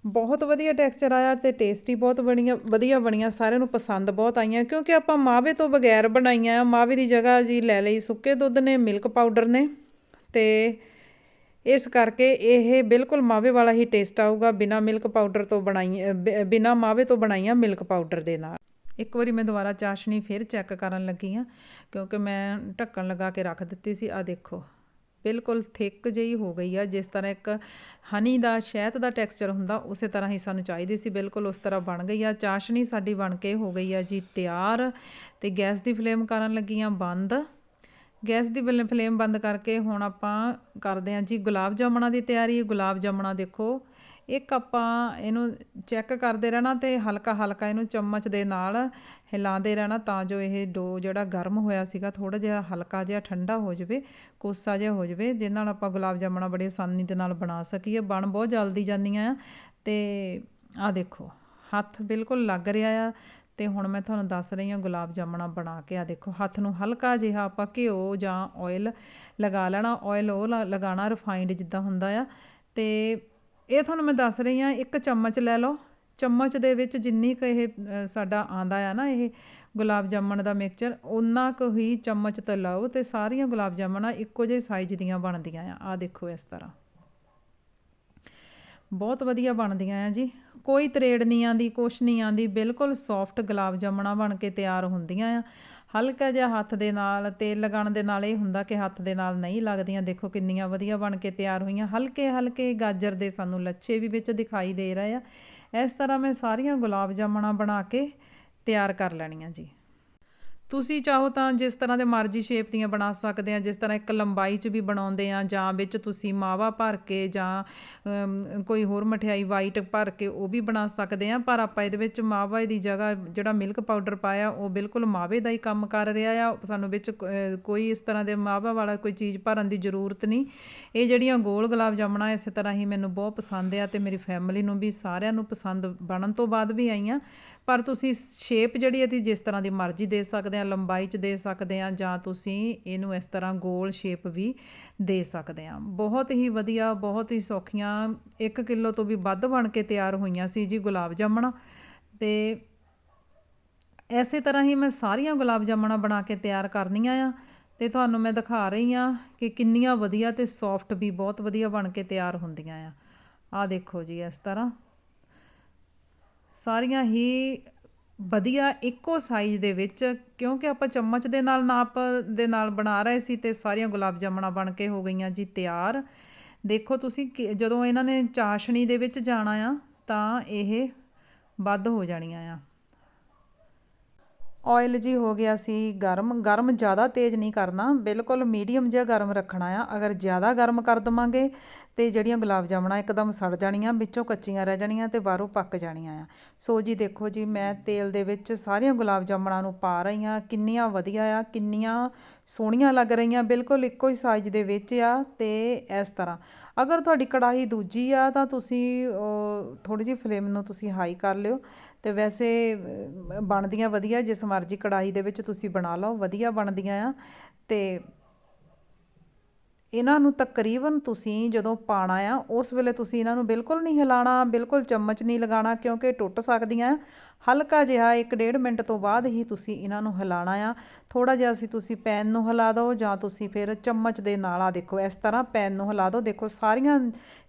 [SPEAKER 1] ਬਹੁਤ ਵਧੀਆ ਟੈਕਸਚਰ ਆਇਆ ਤੇ ਟੇਸਟੀ ਬਹੁਤ ਬਣੀਆਂ, ਵਧੀਆ ਬਣੀਆਂ, ਸਾਰਿਆਂ ਨੂੰ ਪਸੰਦ ਬਹੁਤ ਆਈਆਂ, ਕਿਉਂਕਿ ਆਪਾਂ ਮਾਵੇ ਤੋਂ ਬਗੈਰ ਬਣਾਈਆਂ ਆ। ਮਾਵੇ ਦੀ ਜਗ੍ਹਾ ਜੀ ਲੈ ਲਈ ਸੁੱਕੇ ਦੁੱਧ ਨੇ, ਮਿਲਕ ਪਾਊਡਰ ਨੇ ਤੇ ਇਸ ਕਰਕੇ ਇਹ ਬਿਲਕੁਲ ਮਾਵੇ ਵਾਲਾ ਹੀ ਟੇਸਟ ਆਊਗਾ, ਬਿਨਾ ਮਿਲਕ ਪਾਊਡਰ ਤੋਂ ਬਣਾਈ ਬਿਨਾ ਮਾਵੇ ਤੋਂ ਬਣਾਈਆਂ ਮਿਲਕ ਪਾਊਡਰ ਦੇ ਨਾਲ। ਇੱਕ ਵਾਰੀ ਮੈਂ ਦੁਬਾਰਾ ਚਾਸ਼ਨੀ ਫਿਰ ਚੈੱਕ ਕਰਨ ਲੱਗੀ ਆ ਕਿਉਂਕਿ ਮੈਂ ਢੱਕਣ ਲਗਾ ਕੇ ਰੱਖ ਦਿੱਤੀ ਸੀ। ਆ ਦੇਖੋ, ਬਿਲਕੁਲ ਥਿਕ ਜਿਹੀ ਹੋ ਗਈ ਆ। ਜਿਸ ਤਰ੍ਹਾਂ ਇੱਕ ਹਨੀ ਦਾ ਸ਼ਹਿਦ ਦਾ ਟੈਕਸਚਰ ਹੁੰਦਾ, ਉਸੇ ਤਰ੍ਹਾਂ ਹੀ ਸਾਨੂੰ ਚਾਹੀਦੀ ਸੀ। ਬਿਲਕੁਲ ਉਸ ਤਰ੍ਹਾਂ ਬਣ ਗਈ ਆ। ਚਾਸ਼ਨੀ ਸਾਡੀ ਬਣ ਕੇ ਹੋ ਗਈ ਆ ਜੀ ਤਿਆਰ ਤੇ ਗੈਸ ਦੀ ਫਲੇਮ ਕਰਨ ਲੱਗੀਆਂ ਬੰਦ। ਗੈਸ ਦੀ ਬਲ- ਫਲੇਮ ਬੰਦ ਕਰਕੇ ਹੁਣ ਆਪਾਂ ਕਰਦੇ ਹਾਂ ਜੀ ਗੁਲਾਬ ਜਾਮਣਾ ਦੀ ਤਿਆਰੀ। ਗੁਲਾਬ ਜਾਮਣਾ ਦੇਖੋ ਇੱਕ ਆਪਾਂ ਇਹਨੂੰ ਚੈੱਕ ਕਰਦੇ ਰਹਿਣਾ ਤੇ ਹਲਕਾ ਹਲਕਾ ਇਹਨੂੰ ਚਮਚ ਦੇ ਨਾਲ ਹਿਲਾਉਂਦੇ ਰਹਿਣਾ ਤਾਂ ਜੋ ਇਹ ਡੋ ਜਿਹੜਾ ਗਰਮ ਹੋਇਆ ਸੀਗਾ ਥੋੜਾ ਜਿਹਾ ਹਲਕਾ ਜਿਹਾ ਠੰਡਾ ਹੋ ਜਾਵੇ, ਕੋਸਾ ਜਿਹਾ ਹੋ ਜਾਵੇ, ਜਿਹਦੇ ਨਾਲ ਆਪਾਂ ਗੁਲਾਬ ਜਾਮਣਾ ਬੜੀ ਆਸਾਨੀ ਦੇ ਨਾਲ ਬਣਾ ਸਕੀਏ। ਬਣ ਬਹੁਤ ਜਲਦੀ ਜਾਂਦੀਆਂ ਆ। ਤੇ ਆ ਦੇਖੋ, ਹੱਥ ਬਿਲਕੁਲ ਲੱਗ ਰਿਹਾ ਆ ਤੇ ਹੁਣ ਮੈਂ ਤੁਹਾਨੂੰ ਦੱਸ ਰਹੀ ਹਾਂ ਗੁਲਾਬ ਜਾਮਣਾ ਬਣਾ ਕੇ। ਆ ਦੇਖੋ, ਹੱਥ ਨੂੰ ਹਲਕਾ ਜਿਹਾ ਆਪਾਂ ਘਿਓ ਜਾਂ ਆਇਲ ਲਗਾ ਲੈਣਾ। ਆਇਲ ਉਹ ਲ- ਲਗਾਉਣਾ ਰਿਫਾਈਨਡ ਜਿੱਦਾਂ ਹੁੰਦਾ ਆ। ਤੇ ਇਹ ਤੁਹਾਨੂੰ ਮੈਂ ਦੱਸ ਰਹੀ ਹਾਂ, ਇੱਕ ਚਮਚ ਲੈ ਲਓ। ਚਮਚ ਦੇ ਵਿੱਚ ਜਿੰਨੀ ਕੁ ਇਹ ਸਾਡਾ ਆਂਦਾ ਆ ਨਾ, ਇਹ ਗੁਲਾਬ ਜਾਮਣ ਦਾ ਮਿਕਸਚਰ ਉਨਾ ਕੁ ਹੀ ਚਮਚ ਤੇ ਲਾਓ ਤੇ ਸਾਰੀਆਂ ਗੁਲਾਬ ਜਾਮਣਾ ਇੱਕੋ ਜਿਹੇ ਸਾਈਜ਼ ਦੀਆਂ ਬਣਦੀਆਂ ਆ। ਆ ਦੇਖੋ ਇਸ ਤਰ੍ਹਾਂ। ਬਹੁਤ ਵਧੀਆ ਬਣਦੀਆਂ ਆ ਜੀ। ਕੋਈ ਤਰੇੜ ਨਹੀਂ ਆਂਦੀ ਕੁਛ ਨਹੀਂ ਆਂਦੀ ਬਿਲਕੁਲ ਸੌਫਟ ਗੁਲਾਬ ਜਾਮਣਾ ਬਣ ਕੇ ਤਿਆਰ ਹੁੰਦੀਆਂ ਆ। ਹਲਕਾ ਜਿਹਾ ਹੱਥ ਦੇ ਨਾਲ ਤੇਲ ਲਗਾਉਣ ਦੇ ਨਾਲ ਇਹ ਹੁੰਦਾ ਕਿ ਹੱਥ ਦੇ ਨਾਲ ਨਹੀਂ ਲੱਗਦੀਆਂ। ਦੇਖੋ ਕਿੰਨੀਆਂ ਵਧੀਆ ਬਣ ਕੇ ਤਿਆਰ ਹੋਈਆਂ। ਹਲਕੇ ਹਲਕੇ ਗਾਜਰ ਦੇ ਸਾਨੂੰ ਲੱਛੇ ਵੀ ਵਿੱਚ ਦਿਖਾਈ ਦੇ ਰਹੇ ਆ। ਇਸ ਤਰ੍ਹਾਂ ਮੈਂ ਸਾਰੀਆਂ ਗੁਲਾਬ ਜਾਮਣਾ ਬਣਾ ਕੇ ਤਿਆਰ ਕਰ ਲੈਣੀਆਂ ਜੀ। ਤੁਸੀਂ ਚਾਹੋ ਤਾਂ ਜਿਸ ਤਰ੍ਹਾਂ ਦੇ ਮਰਜ਼ੀ ਸ਼ੇਪ ਦੀਆਂ ਬਣਾ ਸਕਦੇ ਆ, ਜਿਸ ਤਰ੍ਹਾਂ ਇੱਕ ਲੰਬਾਈ 'ਚ ਵੀ ਬਣਾਉਂਦੇ ਆ, ਜਾਂ ਵਿੱਚ ਤੁਸੀਂ ਮਾਵਾ ਭਰ ਕੇ ਜਾਂ ਕੋਈ ਹੋਰ ਮਠਿਆਈ ਵਾਈਟ ਭਰ ਕੇ ਉਹ ਵੀ ਬਣਾ ਸਕਦੇ ਆ, ਪਰ ਆਪਾਂ ਇਹਦੇ ਵਿੱਚ ਮਾਵਾ ਦੀ ਜਗ੍ਹਾ ਜਿਹੜਾ ਮਿਲਕ ਪਾਊਡਰ ਪਾਇਆ, ਉਹ ਬਿਲਕੁਲ ਮਾਵੇ ਦਾ ਹੀ ਕੰਮ ਕਰ ਰਿਹਾ ਆ। ਸਾਨੂੰ ਵਿੱਚ ਕੋਈ ਇਸ ਤਰ੍ਹਾਂ ਦੇ ਮਾਵਾ ਵਾਲਾ ਕੋਈ ਚੀਜ਼ ਭਰਨ ਦੀ ਜ਼ਰੂਰਤ ਨਹੀਂ। ਇਹ ਜਿਹੜੀਆਂ ਗੋਲ ਗੁਲਾਬ ਜਾਮਣਾ ਇਸੇ ਤਰ੍ਹਾਂ ਹੀ ਮੈਨੂੰ ਬਹੁਤ ਪਸੰਦ ਆ ਤੇ ਮੇਰੀ ਫੈਮਿਲੀ ਨੂੰ ਵੀ ਸਾਰਿਆਂ ਨੂੰ ਪਸੰਦ ਬਣਨ ਤੋਂ ਬਾਅਦ ਵੀ ਆਈਆਂ। ਪਰ ਤੁਸੀਂ ਸ਼ੇਪ ਜਿਹੜੀ ਹੈ ਇਹਦੀ ਜਿਸ ਤਰ੍ਹਾਂ ਦੀ ਮਰਜ਼ੀ ਦੇ ਸਕਦੇ ਆ ਲੰਬਾਈ 'ਚ ਦੇ ਸਕਦੇ ਆ ਜਾਂ ਤੁਸੀਂ ਇਹਨੂੰ ਇਸ ਤਰ੍ਹਾਂ ਗੋਲ ਸ਼ੇਪ ਵੀ ਦੇ ਸਕਦੇ ਆ ਬਹੁਤ ਹੀ ਵਧੀਆ, ਬਹੁਤ ਹੀ ਸੌਖੀਆਂ 1 ਕਿਲੋ ਤੋਂ ਵੀ ਵੱਧ ਬਣ ਕੇ ਤਿਆਰ ਹੋਈਆਂ ਸੀ ਜੀ ਗੁਲਾਬ ਜਾਮਣਾ ਤੇ ਐਸੇ ਤਰ੍ਹਾਂ ਹੀ ਮੈਂ ਸਾਰੀਆਂ ਗੁਲਾਬ ਜਾਮਣਾ ਬਣਾ ਕੇ ਤਿਆਰ ਕਰਨੀਆਂ ਆ ਤੇ ਤੁਹਾਨੂੰ ਮੈਂ ਦਿਖਾ ਰਹੀ ਆ ਕਿ ਕਿੰਨੀਆਂ ਵਧੀਆ ਤੇ ਸੌਫਟ ਵੀ ਬਹੁਤ ਵਧੀਆ ਬਣ ਕੇ ਤਿਆਰ ਹੁੰਦੀਆਂ ਆ। ਆ ਦੇਖੋ ਜੀ ਇਸ ਤਰ੍ਹਾਂ। ਸਾਰੀਆਂ ਹੀ ਵਧੀਆ ਇੱਕੋ ਸਾਈਜ਼ ਦੇ ਵਿੱਚ, ਕਿਉਂਕਿ ਆਪਾਂ ਚਮਚ ਦੇ ਨਾਲ ਨਾਪ ਦੇ ਨਾਲ ਬਣਾ ਰਹੇ ਸੀ ਤੇ ਸਾਰੀਆਂ ਗੁਲਾਬ ਜਾਮਣਾ ਬਣ ਕੇ ਹੋ ਗਈਆਂ ਜੀ ਤਿਆਰ। ਦੇਖੋ ਤੁਸੀਂ ਕਿ- ਜਦੋਂ ਇਹਨਾਂ ਨੇ ਚਾਸ਼ਣੀ ਦੇ ਵਿੱਚ ਜਾਣਾ ਆ, ਤਾਂ ਇਹ ਵੱਧ ਹੋ ਜਾਣੀਆਂ ਆ। ਆਇਲ ਜੀ ਹੋ ਗਿਆ ਸੀ ਗਰਮ ਗਰਮ ਜ਼ਿਆਦਾ ਤੇਜ਼ ਨਹੀਂ ਕਰਨਾ, ਬਿਲਕੁਲ ਮੀਡੀਅਮ ਜਿਹਾ ਗਰਮ ਰੱਖਣਾ ਆ। ਅਗਰ ਜ਼ਿਆਦਾ ਗਰਮ ਕਰ ਦਵਾਂਗੇ ਤੇ ਜਿਹੜੀਆਂ ਗੁਲਾਬ ਜਾਮਣਾ ਇੱਕਦਮ ਸੜ ਜਾਣੀਆਂ, ਵਿੱਚੋਂ ਕੱਚੀਆਂ ਰਹਿ ਜਾਣੀਆਂ ਤੇ ਬਾਹਰੋਂ ਪੱਕ ਜਾਣੀਆਂ ਆ। ਸੋ ਜੀ ਦੇਖੋ ਜੀ, ਮੈਂ ਤੇਲ ਦੇ ਵਿੱਚ ਸਾਰੀਆਂ ਗੁਲਾਬ ਜਾਮਣਾ ਨੂੰ ਪਾ ਰਹੀ ਆ ਕਿੰਨੀਆਂ ਵਧੀਆ ਆ, ਕਿੰਨੀਆਂ ਸੋਹਣੀਆਂ ਲੱਗ ਰਹੀਆਂ, ਬਿਲਕੁਲ ਇੱਕੋ ਹੀ ਸਾਈਜ਼ ਦੇ ਵਿੱਚ ਆ ਤੇ ਇਸ ਤਰ੍ਹਾਂ। ਅਗਰ ਤੁਹਾਡੀ ਕੜਾਹੀ ਦੂਜੀ ਆ, ਤਾਂ ਤੁਸੀਂ ਥੋੜੀ ਜਿਹੀ ਫਲੇਮ ਨੂੰ ਤੁਸੀਂ ਹਾਈ ਕਰ ਲਿਓ ਤੇ ਵੈਸੇ ਬਣਦੀਆਂ ਵਧੀਆ, ਜਿਸ ਮਰਜ਼ੀ ਕੜਾਹੀ ਦੇ ਵਿੱਚ ਤੁਸੀਂ ਬਣਾ ਲਓ, ਵਧੀਆ ਬਣਦੀਆਂ ਆ ਤੇ ਇਹਨਾਂ ਨੂੰ ਤਕਰੀਬਨ ਤੁਸੀਂ ਜਦੋਂ ਪਾਣਾ ਆ, ਉਸ ਵੇਲੇ ਤੁਸੀਂ ਇਹਨਾਂ ਨੂੰ ਬਿਲਕੁਲ ਨਹੀਂ ਹਿਲਾਣਾ ਬਿਲਕੁਲ ਚਮਚ ਨਹੀਂ ਲਗਾਉਣਾ ਕਿਉਂਕਿ ਟੁੱਟ ਸਕਦੀਆਂ ਹਲਕਾ ਜਿਹਾ 1.5 ਮਿੰਟ ਤੋਂ ਬਾਅਦ ਹੀ ਤੁਸੀਂ ਇਹਨਾਂ ਨੂੰ ਹਿਲਾਣਾ ਆ। ਥੋੜਾ ਜਿਹਾ ਅਸੀਂ ਤੁਸੀਂ ਪੈਨ ਨੂੰ ਹਿਲਾ ਦਿਓ ਜਾਂ ਤੁਸੀਂ ਫਿਰ ਚਮਚ ਦੇ ਨਾਲ ਆ ਦੇਖੋ ਇਸ ਤਰ੍ਹਾਂ ਪੈਨ ਨੂੰ ਹਿਲਾ ਦਿਓ। ਦੇਖੋ ਸਾਰੀਆਂ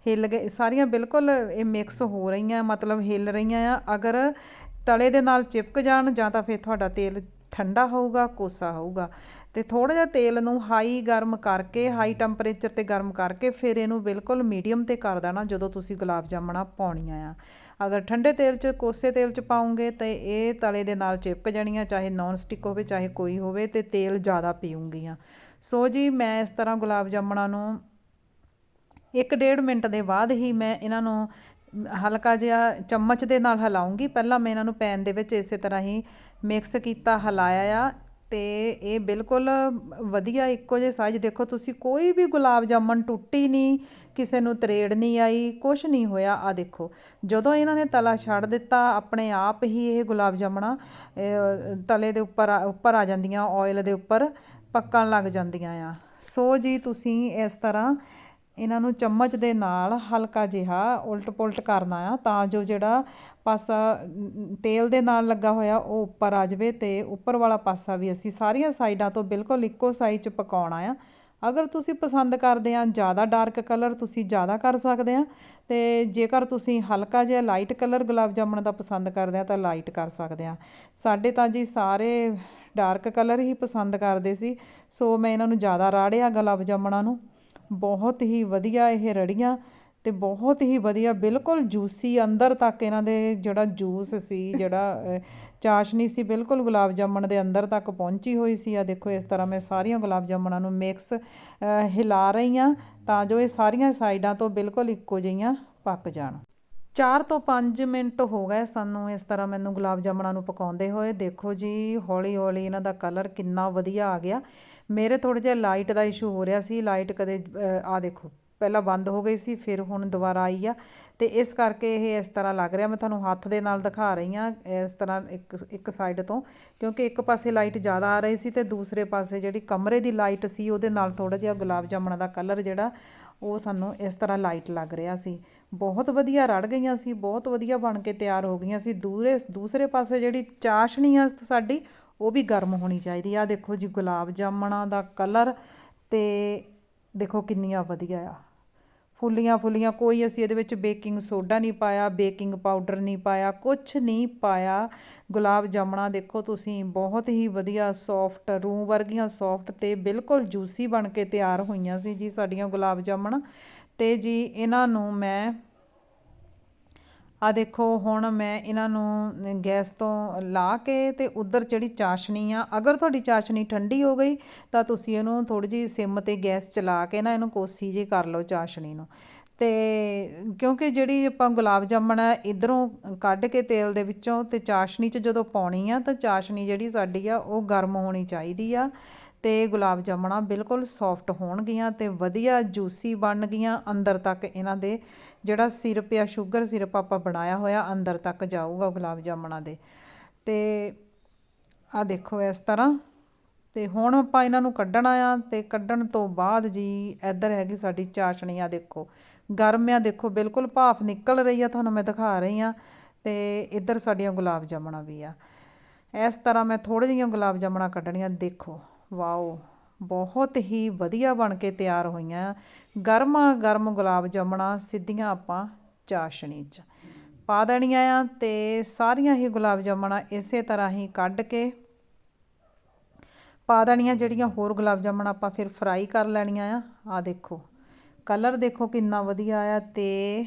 [SPEAKER 1] ਹਿੱਲ ਗਏ, ਸਾਰੀਆਂ ਬਿਲਕੁਲ ਇਹ ਮਿਕਸ ਹੋ ਰਹੀਆਂ, ਮਤਲਬ ਹਿੱਲ ਰਹੀਆਂ ਆ। ਅਗਰ ਤਲੇ ਦੇ ਨਾਲ ਚਿਪਕ ਜਾਣ ਜਾਂ ਤਾਂ ਫਿਰ ਤੁਹਾਡਾ ਤੇਲ ਠੰਡਾ ਹੋਊਗਾ, ਕੋਸਾ ਹੋਊਗਾ। ਤੇ ਥੋੜਾ ਜਿਹਾ ਤੇਲ ਨੂੰ ਹਾਈ ਗਰਮ ਕਰਕੇ ਹਾਈ ਟੈਂਪਰੇਚਰ ਤੇ ਗਰਮ ਕਰਕੇ ਫਿਰ ਇਹਨੂੰ ਬਿਲਕੁਲ ਮੀਡੀਅਮ ਤੇ ਕਰ ਦੇਣਾ ਜਦੋਂ ਤੁਸੀਂ ਗੁਲਾਬ ਜਾਮਣਾ ਪਾਉਣੀਆਂ ਆ। ਅਗਰ ਠੰਡੇ ਤੇਲ 'ਚ, ਕੋਸੇ ਤੇਲ 'ਚ ਪਾਉਂਗੇ ਤੇ ਇਹ ਤਲੇ ਦੇ ਨਾਲ ਚਿਪਕ ਜਾਣੀਆਂ, ਚਾਹੇ ਨੌਨ ਸਟਿਕ ਹੋਵੇ, ਚਾਹੇ ਕੋਈ ਹੋਵੇ ਤੇ ਤੇਲ ਜ਼ਿਆਦਾ ਪੀਉਂਗੀਆਂ ਸੋ ਜੀ, ਮੈਂ ਇਸ ਤਰ੍ਹਾਂ ਗੁਲਾਬ ਜਾਮਣਾ ਨੂੰ ਇੱਕ ਡੇਢ ਮਿੰਟ ਦੇ ਬਾਅਦ ਹੀ ਮੈਂ ਇਹਨਾਂ ਨੂੰ ਹਲਕਾ ਜਿਹਾ ਚਮਚ ਦੇ ਨਾਲ ਹਿਲਾਉਂਗੀ। ਪਹਿਲਾਂ ਮੈਂ ਇਹਨਾਂ ਨੂੰ ਪੈਨ ਦੇ ਵਿੱਚ ਇਸੇ ਤਰ੍ਹਾਂ ਹੀ ਮਿਕਸ ਕੀਤਾ, ਹਿਲਾਇਆ ਆ। ਤੇ ਇਹ ਬਿਲਕੁਲ ਵਧੀਆ ਇੱਕੋ ਜਿਹੇ ਸਾਈਜ਼ ਦੇਖੋ, ਤੁਸੀਂ ਕੋਈ ਵੀ ਗੁਲਾਬ ਜਾਮਣ ਟੁੱਟੀ ਨਹੀਂ, ਕਿਸੇ ਨੂੰ ਤਰੇੜ ਨਹੀਂ ਆਈ, ਕੁਛ ਨਹੀਂ ਹੋਇਆ। ਆ ਦੇਖੋ, ਜਦੋਂ ਇਹਨਾਂ ਨੇ ਤਲਾ ਛੱਡ ਦਿੱਤਾ, ਆਪਣੇ ਆਪ ਹੀ ਇਹ ਗੁਲਾਬ ਜਾਮਣਾ ਤਲੇ ਦੇ ਉੱਪਰ ਆ- ਉੱਪਰ ਆ ਜਾਂਦੀਆਂ ਆਇਲ ਦੇ ਉੱਪਰ ਪੱਕਣ ਲੱਗ ਜਾਂਦੀਆਂ ਆ। ਸੋ ਜੀ, ਤੁਸੀਂ ਇਸ ਤਰ੍ਹਾਂ ਇਹਨਾਂ ਨੂੰ ਚਮਚ ਦੇ ਨਾਲ ਹਲਕਾ ਜਿਹਾ ਉਲਟ ਪੁਲਟ ਕਰਨਾ ਆ ਤਾਂ ਜੋ ਜਿਹੜਾ ਪਾਸਾ ਤੇਲ ਦੇ ਨਾਲ ਲੱਗਾ ਹੋਇਆ ਉਹ ਉੱਪਰ ਆ ਜਾਵੇ ਤੇ ਉੱਪਰ ਵਾਲਾ ਪਾਸਾ ਵੀ ਅਸੀਂ ਸਾਰੀਆਂ ਸਾਈਡਾਂ ਤੋਂ ਬਿਲਕੁਲ ਇੱਕੋ ਸਾਈਜ਼ 'ਚ ਪਕਾਉਣਾ ਆ। ਅਗਰ ਤੁਸੀਂ ਪਸੰਦ ਕਰਦੇ ਆ ਜ਼ਿਆਦਾ ਡਾਰਕ ਕਲਰ ਤੁਸੀਂ ਜ਼ਿਆਦਾ ਕਰ ਸਕਦੇ ਆ ਤੇ ਜੇਕਰ ਤੁਸੀਂ ਹਲਕਾ ਜਿਹਾ ਲਾਈਟ ਕਲਰ ਗੁਲਾਬ ਜਾਮਣ ਦਾ ਪਸੰਦ ਕਰਦੇ ਆ ਤਾਂ ਲਾਈਟ ਕਰ ਸਕਦੇ ਆ। ਸਾਡੇ ਤਾਂ ਜੀ ਸਾਰੇ ਡਾਰਕ ਕਲਰ ਹੀ ਪਸੰਦ ਕਰਦੇ ਸੀ, ਸੋ ਮੈਂ ਇਹਨਾਂ ਨੂੰ ਜ਼ਿਆਦਾ ਰਾੜਿਆ ਗੁਲਾਬ ਜਾਮਣਾਂ ਨੂੰ। ਬਹੁਤ ਹੀ ਵਧੀਆ ਇਹ ਰੜੀਆਂ ਤੇ ਬਹੁਤ ਹੀ ਵਧੀਆ, ਬਿਲਕੁਲ ਜੂਸੀ, ਅੰਦਰ ਤੱਕ ਇਹਨਾਂ ਦੇ ਜਿਹੜਾ ਜੂਸ ਸੀ, ਜਿਹੜਾ ਚਾਸ਼ਨੀ ਸੀ, ਬਿਲਕੁਲ ਗੁਲਾਬ ਜਾਮਣ ਦੇ ਅੰਦਰ ਤੱਕ ਪਹੁੰਚੀ ਹੋਈ ਸੀ। ਆ ਦੇਖੋ, ਇਸ ਤਰ੍ਹਾਂ ਮੈਂ ਸਾਰੀਆਂ ਗੁਲਾਬ ਜਾਮਣਾਂ ਨੂੰ ਮਿਕਸ ਹਿਲਾ ਰਹੀ ਹਾਂ ਤਾਂ ਜੋ ਇਹ ਸਾਰੀਆਂ ਸਾਈਡਾਂ ਤੋਂ ਬਿਲਕੁਲ ਇੱਕੋ ਜਿਹੀਆਂ ਪੱਕ ਜਾਣ। 4 ਤੋਂ 5 ਮਿੰਟ ਹੋ ਗਏ ਸਾਨੂੰ ਇਸ ਤਰ੍ਹਾਂ ਮੈਨੂੰ ਗੁਲਾਬ ਜਾਮਣਾਂ ਨੂੰ ਪਕਾਉਂਦੇ ਹੋਏ। ਦੇਖੋ ਜੀ ਹੌਲੀ ਹੌਲੀ ਇਹਨਾਂ ਦਾ ਕਲਰ ਕਿੰਨਾ ਵਧੀਆ ਆ ਗਿਆ। ਮੇਰੇ ਥੋੜ੍ਹਾ ਜਿਹਾ ਲਾਈਟ ਦਾ ਇਸ਼ੂ ਹੋ ਰਿਹਾ ਸੀ, ਲਾਈਟ ਕਦੇ ਆ ਦੇਖੋ, ਪਹਿਲਾਂ ਬੰਦ ਹੋ ਗਈ ਸੀ, ਫਿਰ ਹੁਣ ਦੁਬਾਰਾ ਆਈ ਆ। ਤੇ ਇਸ ਕਰਕੇ ਇਹ ਇਸ ਤਰ੍ਹਾਂ ਲੱਗ ਰਿਹਾ। ਮੈਂ ਤੁਹਾਨੂੰ ਹੱਥ ਦੇ ਨਾਲ ਦਿਖਾ ਰਹੀ ਹਾਂ ਇਸ ਤਰ੍ਹਾਂ ਇੱਕ ਇੱਕ ਸਾਈਡ ਤੋਂ, ਕਿਉਂਕਿ ਇੱਕ ਪਾਸੇ ਲਾਈਟ ਜ਼ਿਆਦਾ ਆ ਰਹੀ ਸੀ ਤੇ ਦੂਸਰੇ ਪਾਸੇ ਜਿਹੜੀ ਕਮਰੇ ਦੀ ਲਾਈਟ ਸੀ, ਉਹਦੇ ਨਾਲ ਥੋੜਾ ਜਿਹਾ ਗੁਲਾਬ ਜਾਮਣਾਂ ਦਾ ਕਲਰ ਜਿਹੜਾ, ਉਹ ਸਾਨੂੰ ਇਸ ਤਰ੍ਹਾਂ ਲਾਈਟ ਲੱਗ ਰਿਹਾ ਸੀ। ਬਹੁਤ ਵਧੀਆ ਰੜ ਗਈਆਂ ਸੀ, ਬਹੁਤ ਵਧੀਆ ਬਣ ਕੇ ਤਿਆਰ ਹੋ ਗਈਆਂ ਸੀ। ਦੂਰੇ, ਦੂਸਰੇ ਪਾਸੇ ਜਿਹੜੀ ਚਾਸ਼ਣੀ ਆ ਸਾਡੀ ਉਹ ਵੀ ਗਰਮ ਹੋਣੀ ਚਾਹੀਦੀ ਆ। ਦੇਖੋ ਜੀ, ਗੁਲਾਬ ਜਾਮਣਾਂ ਦਾ ਕਲਰ ਤੇ ਦੇਖੋ ਕਿੰਨੀਆਂ ਵਧੀਆ ਆ। ਫੁੱਲੀਆਂ ਫੁੱਲੀਆਂ, ਕੋਈ ਅਸੀਂ ਇਹਦੇ ਵਿੱਚ ਬੇਕਿੰਗ ਸੋਡਾ ਨਹੀਂ ਪਾਇਆ, ਬੇਕਿੰਗ ਪਾਊਡਰ ਨਹੀਂ ਪਾਇਆ ਕੁਝ ਨਹੀਂ ਪਾਇਆ। ਗੁਲਾਬ ਜਾਮਣਾ ਦੇਖੋ ਤੁਸੀਂ, ਬਹੁਤ ਹੀ ਵਧੀਆ ਸੌਫਟ ਰੂ ਵਰਗੀਆਂ ਸੌਫਟ ਤੇ ਬਿਲਕੁਲ ਜੂਸੀ ਬਣ ਕੇ ਤਿਆਰ ਹੋਈਆਂ ਸੀ ਜੀ ਸਾਡੀਆਂ ਗੁਲਾਬ ਜਾਮਣ। ਤੇ ਜੀ, ਇਹਨਾਂ ਨੂੰ ਮੈਂ ਆ ਦੇਖੋ, ਹੁਣ ਮੈਂ ਇਹਨਾਂ ਨੂੰ ਗੈਸ ਤੋਂ ਲਾ ਕੇ ਤੇ ਉਧਰ ਜਿਹੜੀ ਚਾਸ਼ਨੀ ਆ, ਅਗਰ ਤੁਹਾਡੀ ਚਾਸ਼ਨੀ ਠੰਡੀ ਹੋ ਗਈ, ਤਾਂ ਤੁਸੀਂ ਇਹਨੂੰ ਥੋੜੀ ਜਿਹੀ ਸਿਮ ਤੇ ਗੈਸ ਚਲਾ ਕੇ ਨਾ ਇਹਨੂੰ ਕੋਸੀ ਜੇ ਕਰ ਲਓ ਚਾਸ਼ਨੀ ਨੂੰ। ਤੇ ਕਿਉਂਕਿ ਜਿਹੜੀ ਆਪਾਂ ਗੁਲਾਬ ਜਾਮਣ ਆ, ਇਧਰੋਂ ਕੱਢ ਕੇ ਤੇਲ ਦੇ ਵਿੱਚੋਂ ਤੇ ਚਾਸ਼ਨੀ 'ਚ ਜਦੋਂ ਪਾਉਣੀ ਆ, ਤਾਂ ਚਾਸ਼ਨੀ ਜਿਹੜੀ ਸਾਡੀ ਆ, ਉਹ ਗਰਮ ਹੋਣੀ ਚਾਹੀਦੀ ਆ। ਤੇ ਗੁਲਾਬ ਜਾਮਣਾ ਬਿਲਕੁਲ ਸੌਫਟ ਹੋਣਗੀਆਂ ਤੇ ਵਧੀਆ ਜੂਸੀ ਬਣ ਗਈਆਂ ਅੰਦਰ ਤੱਕ ਇਹਨਾਂ ਦੇ। ਜਿਹੜਾ ਸਿਰਪ ਆ ਸ਼ੂਗਰ ਸਿਰਪ ਆਪਾਂ ਬਣਾਇਆ ਹੋਇਆ, ਅੰਦਰ ਤੱਕ ਜਾਊਗਾ ਗੁਲਾਬ ਜਾਮਣਾ ਦੇ। ਤੇ ਆ ਦੇਖੋ ਇਸ ਤਰ੍ਹਾਂ। ਤੇ ਹੁਣ ਆਪਾਂ ਇਹਨਾਂ ਨੂੰ ਕੱਢਣਾ ਆ ਤੇ ਕੱਢਣ ਤੋਂ ਬਾਅਦ ਜੀ ਇੱਧਰ ਹੈਗੀ ਸਾਡੀ ਚਾਸ਼ਣੀ ਆ ਦੇਖੋ। ਗਰਮ ਆ, ਦੇਖੋ ਬਿਲਕੁਲ ਭਾਫ ਨਿਕਲ ਰਹੀ ਆ, ਤੁਹਾਨੂੰ ਮੈਂ ਦਿਖਾ ਰਹੀ ਆ। ਤੇ ਇੱਧਰ ਸਾਡੀਆਂ ਗੁਲਾਬ ਜਾਮਣਾ ਵੀ ਆ। ਇਸ ਤਰ੍ਹਾਂ ਮੈਂ ਥੋੜ੍ਹੇ ਜਿਹੀਆਂ ਗੁਲਾਬ ਜਾਮਣਾ ਕੱਢਣੀਆਂ, ਦੇਖੋ। ਵਾਓ। ਬਹੁਤ ਹੀ ਵਧੀਆ ਬਣ ਕੇ ਤਿਆਰ ਹੋਈਆਂ। ਗਰਮਾ ਗਰਮ ਗੁਲਾਬ ਜਾਮਣਾ ਸਿੱਧੀਆਂ ਆਪਾਂ ਚਾਸ਼ਣੀ 'ਚ ਪਾ ਦੇਣੀਆਂ ਆ ਤੇ ਸਾਰੀਆਂ ਹੀ ਗੁਲਾਬ ਜਾਮਣਾ ਇਸੇ ਤਰ੍ਹਾਂ ਹੀ ਕੱਢ ਕੇ ਪਾ ਦੇਣੀਆਂ। ਜਿਹੜੀਆਂ ਹੋਰ ਗੁਲਾਬ ਜਾਮਣ ਆਪਾਂ ਫਿਰ ਫਰਾਈ ਕਰ ਲੈਣੀਆਂ ਆ। ਆ ਦੇਖੋ, ਕਲਰ ਦੇਖੋ ਕਿੰਨਾ ਵਧੀਆ ਆ ਤੇ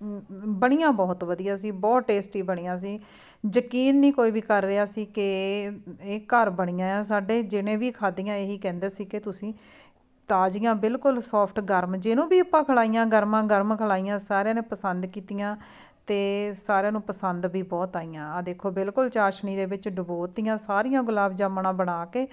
[SPEAKER 1] ਬਣੀਆਂ ਬਹੁਤ ਵਧੀਆ ਸੀ, ਬਹੁਤ ਟੇਸਟੀ ਬਣੀਆਂ ਸੀ। ਯਕੀਨ ਨਹੀਂ ਕੋਈ ਵੀ ਕਰ ਰਿਹਾ ਸੀ ਕਿ ਇਹ ਘਰ ਬਣੀਆਂ ਆ, ਸਾਡੇ ਜਿਹਨੇ ਵੀ ਖਾਧੀਆਂ ਇਹੀ ਕਹਿੰਦੇ ਸੀ ਕਿ ਤੁਸੀਂ ਤਾਜ਼ੀਆਂ, ਬਿਲਕੁਲ ਸੌਫਟ ਗਰਮ, ਜਿਹਨੂੰ ਵੀ ਆਪਾਂ ਖਲਾਈਆਂ, ਗਰਮਾਂ ਗਰਮ ਖਲਾਈਆਂ, ਸਾਰਿਆਂ ਨੇ ਪਸੰਦ ਕੀਤੀਆਂ ਤੇ ਸਾਰਿਆਂ ਨੂੰ ਪਸੰਦ ਵੀ ਬਹੁਤ ਆਈਆਂ। ਆ ਦੇਖੋ, ਬਿਲਕੁਲ ਚਾਸ਼ਨੀ ਦੇ ਵਿੱਚ ਡੁਬੋਤੀਆਂ ਸਾਰੀਆਂ ਗੁਲਾਬ ਜਾਮਣਾ ਬਣਾ ਕੇ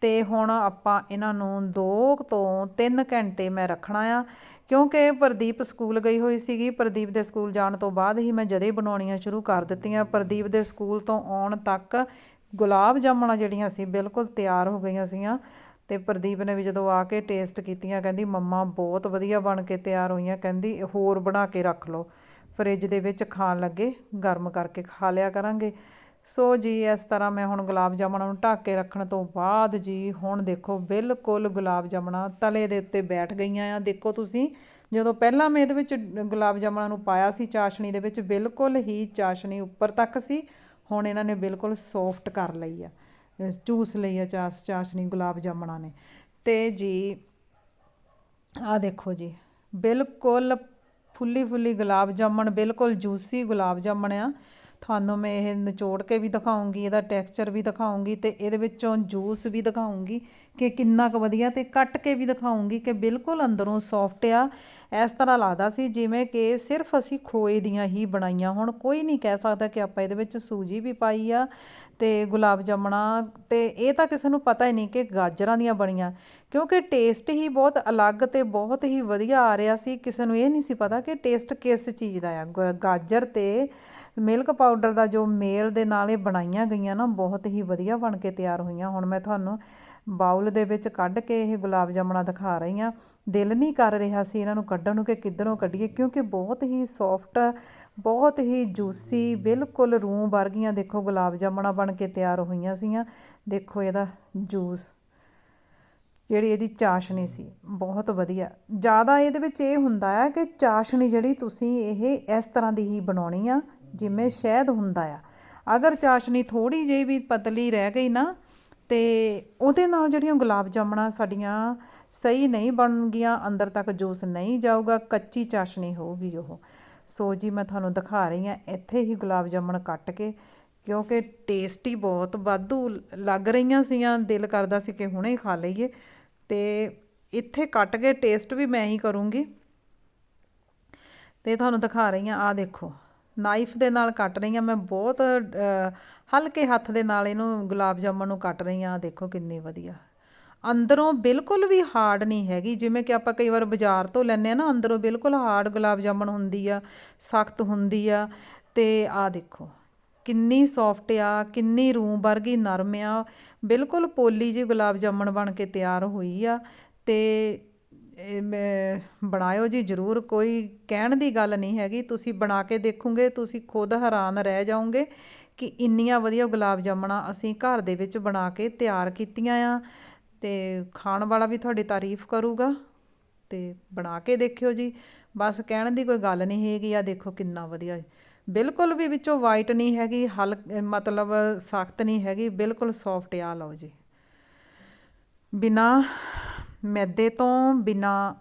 [SPEAKER 1] ਤੇ ਹੁਣ ਆਪਾਂ ਇਹਨਾਂ ਨੂੰ 2 ਤੋਂ 3 ਘੰਟੇ ਮੈਂ ਰੱਖਣਾ ਆ ਕਿਉਂਕਿ ਪ੍ਰਦੀਪ ਸਕੂਲ ਗਈ ਹੋਈ ਸੀਗੀ, ਪ੍ਰਦੀਪ ਦੇ ਸਕੂਲ ਜਾਣ ਤੋਂ ਬਾਅਦ ਹੀ ਮੈਂ ਜਦੇ ਬਣਾਉਣੀਆਂ ਸ਼ੁਰੂ ਕਰ ਦਿੱਤੀਆਂ। ਪ੍ਰਦੀਪ ਦੇ ਸਕੂਲ ਤੋਂ ਆਉਣ ਤੱਕ ਗੁਲਾਬ ਜਾਮਣਾ ਜਿਹੜੀਆਂ ਸੀ, ਬਿਲਕੁਲ ਤਿਆਰ ਹੋ ਗਈਆਂ ਸੀਆਂ ਤੇ ਪ੍ਰਦੀਪ ਨੇ ਵੀ ਜਦੋਂ ਆ ਕੇ ਟੇਸਟ ਕੀਤੀਆਂ, ਕਹਿੰਦੀ, ਮੰਮਾ, ਬਹੁਤ ਵਧੀਆ ਬਣ ਕੇ ਤਿਆਰ ਹੋਈਆਂ। ਕਹਿੰਦੀ, ਹੋਰ ਬਣਾ ਕੇ ਰੱਖ ਲਓ। ਫਰਿੱਜ ਦੇ ਵਿੱਚ ਖਾਣ ਲੱਗੇ, ਗਰਮ ਕਰਕੇ ਖਾ ਲਿਆ ਕਰਾਂਗੇ। ਸੋ ਜੀ, ਇਸ ਤਰ੍ਹਾਂ ਮੈਂ ਹੁਣ ਗੁਲਾਬ ਜਾਮਣਾਂ ਨੂੰ ਢੱਕ ਕੇ ਰੱਖਣ ਤੋਂ ਬਾਅਦ ਜੀ, ਹੁਣ ਦੇਖੋ ਬਿਲਕੁਲ ਗੁਲਾਬ ਜਾਮਣਾਂ ਤਲੇ ਦੇ ਉੱਤੇ ਬੈਠ ਗਈਆਂ ਆ। ਦੇਖੋ ਤੁਸੀਂ, ਜਦੋਂ ਪਹਿਲਾਂ ਮੈਂ ਇਹਦੇ ਵਿੱਚ ਗੁਲਾਬ ਜਾਮਣਾਂ ਨੂੰ ਪਾਇਆ ਸੀ, ਚਾਸ਼ਣੀ ਦੇ ਵਿੱਚ ਬਿਲਕੁਲ ਹੀ ਚਾਸ਼ਣੀ ਉੱਪਰ ਤੱਕ ਸੀ, ਹੁਣ ਇਹਨਾਂ ਨੇ ਬਿਲਕੁਲ ਸੌਫਟ ਕਰ ਲਈ ਆ। ਚੂਸ ਲਈ ਆ ਚਾਸ, ਚਾਸ਼ਣੀ ਗੁਲਾਬ ਜਾਮਣਾਂ ਨੇ। ਤੇ ਜੀ, ਆ ਦੇਖੋ ਜੀ, ਬਿਲਕੁਲ ਫੁੱਲੀ ਫੁੱਲੀ ਗੁਲਾਬ ਜਾਮਣ, ਬਿਲਕੁਲ ਜੂਸੀ ਗੁਲਾਬ ਜਾਮਣ ਆ। ਤੁਹਾਨੂੰ ਮੈਂ ਇਹ ਨਿਚੋੜ ਕੇ ਵੀ ਦਿਖਾਉਂਗੀ, ਇਹਦਾ ਟੈਕਸਚਰ ਵੀ ਦਿਖਾਉਂਗੀ ਤੇ ਇਹਦੇ ਵਿੱਚੋਂ ਜੂਸ ਵੀ ਦਿਖਾਉਂਗੀ ਕਿ ਕਿੰਨਾ ਕੁ ਵਧੀਆ ਤੇ ਕੱਟ ਕੇ ਵੀ ਦਿਖਾਉਂਗੀ ਕਿ ਬਿਲਕੁਲ ਅੰਦਰੋਂ ਸੌਫਟ ਆ। ਇਸ ਤਰ੍ਹਾਂ ਲੱਗਦਾ ਸੀ ਜਿਵੇਂ ਕਿ ਸਿਰਫ ਅਸੀਂ ਖੋਏ ਦੀਆਂ ਹੀ ਬਣਾਈਆਂ ਹੁਣ। ਕੋਈ ਨਹੀਂ ਕਹਿ ਸਕਦਾ ਕਿ ਆਪਾਂ ਇਹਦੇ ਵਿੱਚ ਸੂਜੀ ਵੀ ਪਾਈ ਆ ਤੇ ਗੁਲਾਬ ਜਾਮਣਾ ਤੇ ਇਹ ਤਾਂ ਕਿਸੇ ਨੂੰ ਪਤਾ ਹੀ ਨਹੀਂ ਕਿ ਗਾਜਰਾਂ ਦੀਆਂ ਬਣੀਆਂ। ਕਿਉਂਕਿ ਟੇਸਟ ਹੀ ਬਹੁਤ ਅਲੱਗ ਤੇ ਬਹੁਤ ਹੀ ਵਧੀਆ ਆ ਰਿਹਾ ਸੀ। ਕਿਸੇ ਨੂੰ ਇਹ ਨਹੀਂ ਸੀ ਪਤਾ ਕਿ ਟੇਸਟ ਕਿਸ ਚੀਜ਼ ਦਾ ਆ। ਗ- ਗਾਜਰ ਤੇ ਮਿਲਕ ਪਾਊਡਰ ਦਾ ਜੋ ਮੇਲ ਦੇ ਨਾਲ ਇਹ ਬਣਾਈਆਂ ਗਈਆਂ ਨਾ, ਬਹੁਤ ਹੀ ਵਧੀਆ ਬਣ ਕੇ ਤਿਆਰ ਹੋਈਆਂ। ਹੁਣ ਮੈਂ ਤੁਹਾਨੂੰ ਬਾਉਲ ਦੇ ਵਿੱਚ ਕੱਢ ਕੇ ਇਹ ਗੁਲਾਬ ਜਾਮਣਾ ਦਿਖਾ ਰਹੀ ਹਾਂ। ਦਿਲ ਨਹੀਂ ਕਰ ਰਿਹਾ ਸੀ ਇਹਨਾਂ ਨੂੰ ਕੱਢਣ ਨੂੰ ਕਿ ਕਿੱਧਰੋਂ ਕੱਢੀਏ, ਕਿਉਂਕਿ ਬਹੁਤ ਹੀ ਸੌਫਟ ਬਹੁਤ ਹੀ ਜੂਸੀ ਬਿਲਕੁਲ ਰੂੰ ਵਰਗੀਆਂ ਦੇਖੋ ਗੁਲਾਬ ਜਾਮਣਾ ਬਣ ਕੇ ਤਿਆਰ ਹੋਈਆਂ ਸੀਆਂ। ਦੇਖੋ ਇਹਦਾ ਜੂਸ ਜਿਹੜੀ ਇਹਦੀ ਚਾਸ਼ਨੀ ਸੀ, ਬਹੁਤ ਵਧੀਆ। ਜ਼ਿਆਦਾ ਇਹਦੇ ਵਿੱਚ ਇਹ ਹੁੰਦਾ ਹੈ ਕਿ ਚਾਸ਼ਨੀ ਜਿਹੜੀ ਤੁਸੀਂ ਇਹ ਇਸ ਤਰ੍ਹਾਂ ਦੀ ਹੀ ਬਣਾਉਣੀ ਆ। ਜਿਵੇਂ ਸ਼ਹਿਦ ਹੁੰਦਾ ਆ। ਅਗਰ ਚਾਸ਼ਨੀ ਥੋੜੀ ਜਿਹੀ ਵੀ ਪਤਲੀ ਰਹਿ ਗਈ ਨਾ, ਤੇ ਉਹਦੇ ਨਾਲ ਜਿਹੜੀਆਂ ਗੁਲਾਬ ਜਾਮਣਾ ਸਾਡੀਆਂ ਸਹੀ ਨਹੀਂ ਬਣਨਗੀਆਂ, ਅੰਦਰ ਤੱਕ ਜੂਸ ਨਹੀਂ ਜਾਊਗਾ, ਕੱਚੀ ਚਾਸ਼ਨੀ ਹੋਊਗੀ ਉਹ। ਸੋ ਜੀ, ਮੈਂ ਤੁਹਾਨੂੰ ਦਿਖਾ ਰਹੀ ਹਾਂ, ਇੱਥੇ ਹੀ ਗੁਲਾਬ ਜਾਮਣ ਕੱਟ ਕੇ, ਕਿਉਂਕਿ ਟੇਸਟੀ ਬਹੁਤ ਵਾਧੂ ਲੱਗ ਰਹੀਆਂ ਸੀਆਂ, ਦਿਲ ਕਰਦਾ ਸੀ ਕਿ ਹੁਣੇ ਹੀ ਖਾ ਲਈਏ। ਤੇ ਇੱਥੇ ਕੱਟ ਕੇ ਟੇਸਟ ਵੀ ਮੈਂ ਹੀ ਕਰੂੰਗੀ। ਤੇ ਤੁਹਾਨੂੰ ਦਿਖਾ ਰਹੀ ਹਾਂ ਆ ਦੇਖੋ। ਨਾਈਫ ਦੇ ਨਾਲ ਕੱਟ ਰਹੀ ਹਾਂ। ਮੈਂ ਬਹੁਤ ਹਲਕੇ ਹੱਥ ਦੇ ਨਾਲ ਇਹਨੂੰ ਗੁਲਾਬ ਜਾਮਣ ਨੂੰ ਕੱਟ ਰਹੀ ਹਾਂ। ਦੇਖੋ ਕਿੰਨੀ ਵਧੀਆ। ਅੰਦਰੋਂ ਬਿਲਕੁਲ ਵੀ ਹਾਰਡ ਨਹੀਂ ਹੈਗੀ। ਜਿਵੇਂ ਕਿ ਆਪਾਂ ਕਈ ਵਾਰ ਬਾਜ਼ਾਰ ਤੋਂ ਲੈਂਦੇ ਆ ਨਾ, ਅੰਦਰੋਂ ਬਿਲਕੁਲ ਹਾਰਡ ਗੁਲਾਬ ਜਾਮਣ ਹੁੰਦੀ ਆ, ਸਖਤ ਹੁੰਦੀ ਆ। ਤੇ ਆਹ ਦੇਖੋ, ਕਿੰਨੀ ਸੌਫਟ ਆ, ਕਿੰਨੀ ਰੂੰ ਵਰਗੀ ਨਰਮ ਆ। ਬਿਲਕੁਲ ਪੋਲੀ ਜਿਹੀ ਗੁਲਾਬ ਜਾਮਣ ਬਣ ਕੇ ਤਿਆਰ ਹੋਈ ਆ। ਤੇ ਬਣਾਇਓ ਜੀ ਜ਼ਰੂਰ, ਕੋਈ ਕਹਿਣ ਦੀ ਗੱਲ ਨਹੀਂ ਹੈਗੀ। ਤੁਸੀਂ ਬਣਾ ਕੇ ਦੇਖੋਗੇ, ਤੁਸੀਂ ਖੁਦ ਹੈਰਾਨ ਰਹਿ ਜਾਓਗੇ ਕਿ ਇੰਨੀਆਂ ਵਧੀਆ ਗੁਲਾਬ ਜਾਮਣਾ ਅਸੀਂ ਘਰ ਦੇ ਵਿੱਚ ਬਣਾ ਕੇ ਤਿਆਰ ਕੀਤੀਆਂ ਆ ਤੇ ਖਾਣ ਵਾਲਾ ਵੀ ਤੁਹਾਡੀ ਤਾਰੀਫ ਕਰੂਗਾ ਤੇ ਬਣਾ ਕੇ ਦੇਖਿਓ ਜੀ। ਬਸ ਕਹਿਣ ਦੀ ਕੋਈ ਗੱਲ ਨਹੀਂ ਹੈਗੀ ਆ ਦੇਖੋ ਕਿੰਨਾ ਵਧੀਆ। ਬਿਲਕੁਲ ਵੀ ਵਿੱਚੋਂ ਵਾਈਟ ਨਹੀਂ ਹੈਗੀ, ਹਲ, ਮਤਲਬ ਸਖਤ ਨਹੀਂ ਹੈਗੀ, ਬਿਲਕੁਲ ਸੌਫਟ ਆ, ਲਓ ਜੀ। ਬਿਨਾ ਮੈਦੇ ਤੋਂ ਬਿਨਾਂ,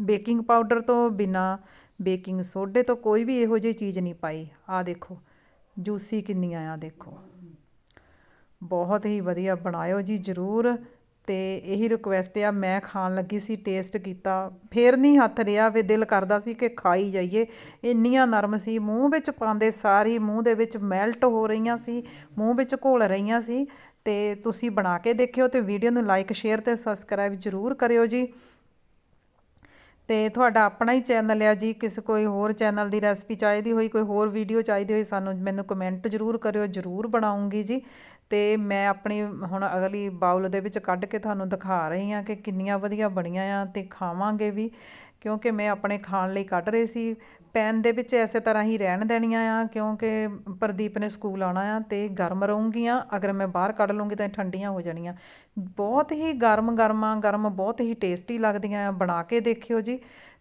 [SPEAKER 1] ਬੇਕਿੰਗ ਪਾਊਡਰ ਤੋਂ ਬਿਨਾਂ, ਬੇਕਿੰਗ ਸੋਡੇ ਤੋਂ ਕੋਈ ਵੀ ਇਹੋ ਜਿਹੀ ਚੀਜ਼ ਨਹੀਂ ਪਾਈ। ਆਹ ਦੇਖੋ, ਜੂਸੀ ਕਿੰਨੀਆਂ ਆ ਦੇਖੋ। ਬਹੁਤ ਹੀ ਵਧੀਆ ਬਣਾਇਓ ਜੀ ਜ਼ਰੂਰ। ਤੇ ਇਹੀ ਰਿਕੁਐਸਟ ਆ, ਮੈਂ ਖਾਣ ਲੱਗੀ ਸੀ ਟੇਸਟ ਕੀਤਾ। ਫੇਰ ਨਹੀਂ ਹੱਥ ਰਿਹਾ ਵੇ ਦਿਲ ਕਰਦਾ ਸੀ ਕਿ ਖਾਈ ਜਾਈਏ। ਇੰਨੀਆਂ ਨਰਮ ਸੀ, ਮੂੰਹ ਵਿੱਚ ਪਾਉਂਦੇ ਸਾਰੀ ਮੂੰਹ ਦੇ ਵਿੱਚ ਮੈਲਟ ਹੋ ਰਹੀਆਂ ਸੀ, ਮੂੰਹ ਵਿੱਚ ਘੋਲ ਰਹੀਆਂ ਸੀ। ਤੇ ਤੁਸੀਂ ਬਣਾ ਕੇ ਦੇਖਿਓ ਤੇ ਵੀਡੀਓ ਨੂੰ ਲਾਈਕ ਸ਼ੇਅਰ ਤੇ ਸਬਸਕ੍ਰਾਈਬ ਜ਼ਰੂਰ ਕਰਿਓ ਜੀ। ਤੇ ਤੁਹਾਡਾ ਆਪਣਾ ਹੀ ਚੈਨਲ ਆ ਜੀ, ਕਿਸੇ ਕੋਈ ਹੋਰ ਚੈਨਲ ਦੀ ਰੈਸਪੀ ਚਾਹੀਦੀ ਹੋਈ, ਕੋਈ ਹੋਰ ਵੀਡੀਓ ਚਾਹੀਦੀ ਹੋਈ, ਸਾਨੂੰ ਮੈਨੂੰ ਕਮੈਂਟ ਜ਼ਰੂਰ ਕਰਿਓ, ਜ਼ਰੂਰ ਬਣਾਉਂਗੀ ਜੀ। ਤੇ ਮੈਂ ਆਪਣੀ ਹੁਣ ਅਗਲੀ ਬਾਉਲ ਦੇ ਵਿੱਚ ਕੱਢ ਕੇ ਤੁਹਾਨੂੰ ਦਿਖਾ ਰਹੀ ਹਾਂ ਕਿ ਕਿੰਨੀਆਂ ਵਧੀਆ ਬਣੀਆਂ ਆ ਤੇ ਖਾਵਾਂਗੇ ਵੀ, ਕਿਉਂਕਿ ਮੈਂ ਆਪਣੇ ਖਾਣ ਲਈ ਕੱਢ ਰਹੀ ਸੀ। ਪੈਨ ਦੇ ਵਿੱਚ ਇਸੇ ਤਰ੍ਹਾਂ ਹੀ ਰਹਿਣ ਦੇਣੀਆਂ ਆ, ਕਿਉਂਕਿ ਪ੍ਰਦੀਪ ਨੇ ਸਕੂਲ ਆਉਣਾ ਆ ਤੇ ਗਰਮ ਰਹੂੰਗੀਆਂ, ਅਗਰ ਮੈਂ ਬਾਹਰ ਕੱਢ ਲੂੰਗੀ ਤਾਂ ਠੰਡੀਆਂ ਹੋ ਜਾਣੀਆਂ। ਬਹੁਤ ਹੀ ਗਰਮ ਗਰਮਾਂ, ਗਰਮ ਬਹੁਤ ਹੀ ਟੇਸਟੀ ਲੱਗਦੀਆਂ ਆ, ਬਣਾ ਕੇ ਦੇਖਿਓ ਜੀ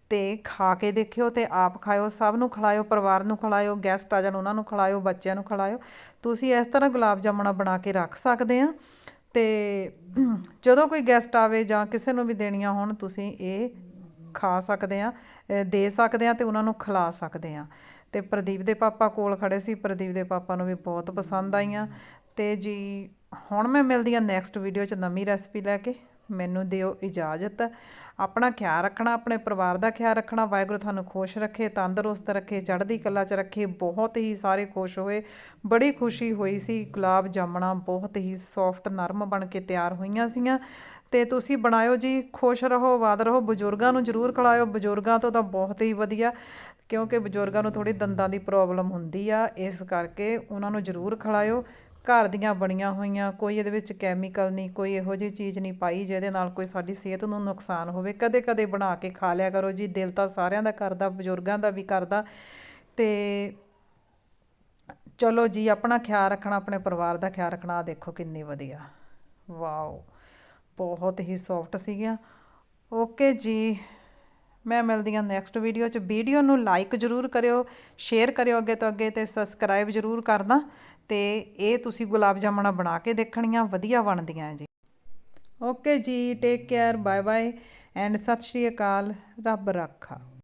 [SPEAKER 1] ਤੇ ਖਾ ਕੇ ਦੇਖਿਓ ਤੇ ਆਪ ਖਾਇਓ, ਸਭ ਨੂੰ ਖਿਲਾਇਓ, ਪਰਿਵਾਰ ਨੂੰ ਖਿਲਾਇਓ ਗੈਸਟ ਆ ਜਾਣ ਉਹਨਾਂ ਨੂੰ ਖਿਲਾਇਓ, ਬੱਚਿਆਂ ਨੂੰ ਖਿਲਾਇਓ। ਤੁਸੀਂ ਇਸ ਤਰ੍ਹਾਂ ਗੁਲਾਬ ਜਾਮਣਾ ਬਣਾ ਕੇ ਰੱਖ ਸਕਦੇ ਆ ਤੇ ਜਦੋਂ ਕੋਈ ਗੈਸਟ ਆਵੇ ਜਾਂ ਕਿਸੇ ਨੂੰ ਵੀ ਦੇਣੀਆਂ ਹੋਣ, ਤੁਸੀਂ ਇਹ ਖਾ ਸਕਦੇ ਆ ਦੇ ਸਕਦੇ ਆ ਤੇ ਉਹਨਾਂ ਨੂੰ ਖਿਲਾ ਸਕਦੇ ਆ ਤੇ ਪ੍ਰਦੀਪ ਦੇ ਪਾਪਾ ਕੋਲ ਖੜੇ ਸੀ, ਪ੍ਰਦੀਪ ਦੇ ਪਾਪਾ ਨੂੰ ਵੀ ਬਹੁਤ ਪਸੰਦ ਆਈਆਂ। ਤੇ ਜੀ, ਹੁਣ ਮੈਂ ਮਿਲਦੀ ਆ ਨੈਕਸਟ ਵੀਡੀਓ 'ਚ ਨਵੀਂ ਰੈਸਪੀ ਲੈ ਕੇ। ਮੈਨੂੰ ਦਿਓ ਇਜਾਜ਼ਤ। ਆਪਣਾ ਖਿਆਲ ਰੱਖਣਾ, ਆਪਣੇ ਪਰਿਵਾਰ ਦਾ ਖਿਆਲ ਰੱਖਣਾ। ਵਾਹਿਗੁਰੂ ਤੁਹਾਨੂੰ ਖੁਸ਼ ਰੱਖੇ, ਤੰਦਰੁਸਤ ਰੱਖੇ, ਚੜ੍ਹਦੀ ਕਲਾ 'ਚ ਰੱਖੇ। ਬਹੁਤ ਹੀ ਸਾਰੇ ਖੁਸ਼ ਹੋਏ। ਬੜੀ ਖੁਸ਼ੀ ਹੋਈ ਸੀ। ਗੁਲਾਬ ਜਾਮਣਾ ਬਹੁਤ ਹੀ ਸੌਫਟ ਨਰਮ ਬਣ ਕੇ ਤਿਆਰ ਹੋਈਆਂ ਸੀਗੀਆਂ। ਤੇ ਤੁਸੀਂ ਬਣਾਇਓ ਜੀ, ਖੁਸ਼ ਰਹੋ ਆਬਾਦ ਰਹੋ, ਬਜ਼ੁਰਗਾਂ ਨੂੰ ਜ਼ਰੂਰ ਖਿਲਾਇਓ। ਬਜ਼ੁਰਗਾਂ ਤੋਂ ਤਾਂ ਬਹੁਤ ਹੀ ਵਧੀਆ, ਕਿਉਂਕਿ ਬਜ਼ੁਰਗਾਂ ਨੂੰ ਥੋੜੀ ਦੰਦਾਂ ਦੀ ਪ੍ਰੋਬਲਮ ਹੁੰਦੀ ਆ, ਇਸ ਕਰਕੇ ਉਹਨਾਂ ਨੂੰ ਜ਼ਰੂਰ ਖਿਲਾਇਓ। ਘਰ ਦੀਆਂ ਬਣੀਆਂ ਹੋਈਆਂ, ਕੋਈ ਇਹਦੇ ਵਿੱਚ ਕੈਮੀਕਲ ਨਹੀਂ, ਕੋਈ ਇਹੋ ਜਿਹੀ ਚੀਜ਼ ਨਹੀਂ ਪਾਈ, ਜਿਹਦੇ ਨਾਲ ਕੋਈ ਸਾਡੀ ਸਿਹਤ ਨੂੰ ਨੁਕਸਾਨ ਹੋਵੇ। ਕਦੇ ਕਦੇ ਬਣਾ ਕੇ ਖਾ ਲਿਆ ਕਰੋ ਜੀ, ਦਿਲ ਤਾਂ ਸਾਰਿਆਂ ਦਾ ਕਰਦਾ, ਬਜ਼ੁਰਗਾਂ ਦਾ ਵੀ ਕਰਦਾ। ਤੇ ਚਲੋ ਜੀ, ਆਪਣਾ ਖਿਆਲ ਰੱਖਣਾ, ਆਪਣੇ ਪਰਿਵਾਰ ਦਾ ਖਿਆਲ ਰੱਖਣਾ, ਆਹ ਦੇਖੋ ਕਿੰਨੀ ਵਧੀਆ। ਵਾਓ। ਬਹੁਤ ਹੀ ਸੌਫਟ ਸੀਗੀਆਂ। ਓਕੇ ਜੀ, ਮੈਂ ਮਿਲਦੀ ਹਾਂ ਨੈਕਸਟ ਵੀਡੀਓ 'ਚ। ਵੀਡੀਓ ਨੂੰ ਲਾਈਕ ਜ਼ਰੂਰ ਕਰਿਓ ਸ਼ੇਅਰ ਕਰਿਓ ਅੱਗੇ ਤੋਂ ਅੱਗੇ ਤੇ ਸਬਸਕ੍ਰਾਈਬ ਜ਼ਰੂਰ ਕਰਨਾ। ਤੇ ਇਹ ਤੁਸੀਂ ਗੁਲਾਬ ਜਾਮਣਾ ਬਣਾ ਕੇ ਦੇਖਣੀਆਂ, ਵਧੀਆ ਬਣਦੀਆਂ ਜੀ। ਓਕੇ ਜੀ take care bye bye and ਸਤਿ ਸ਼੍ਰੀ ਅਕਾਲ, ਰੱਬ ਰਾਖਾ।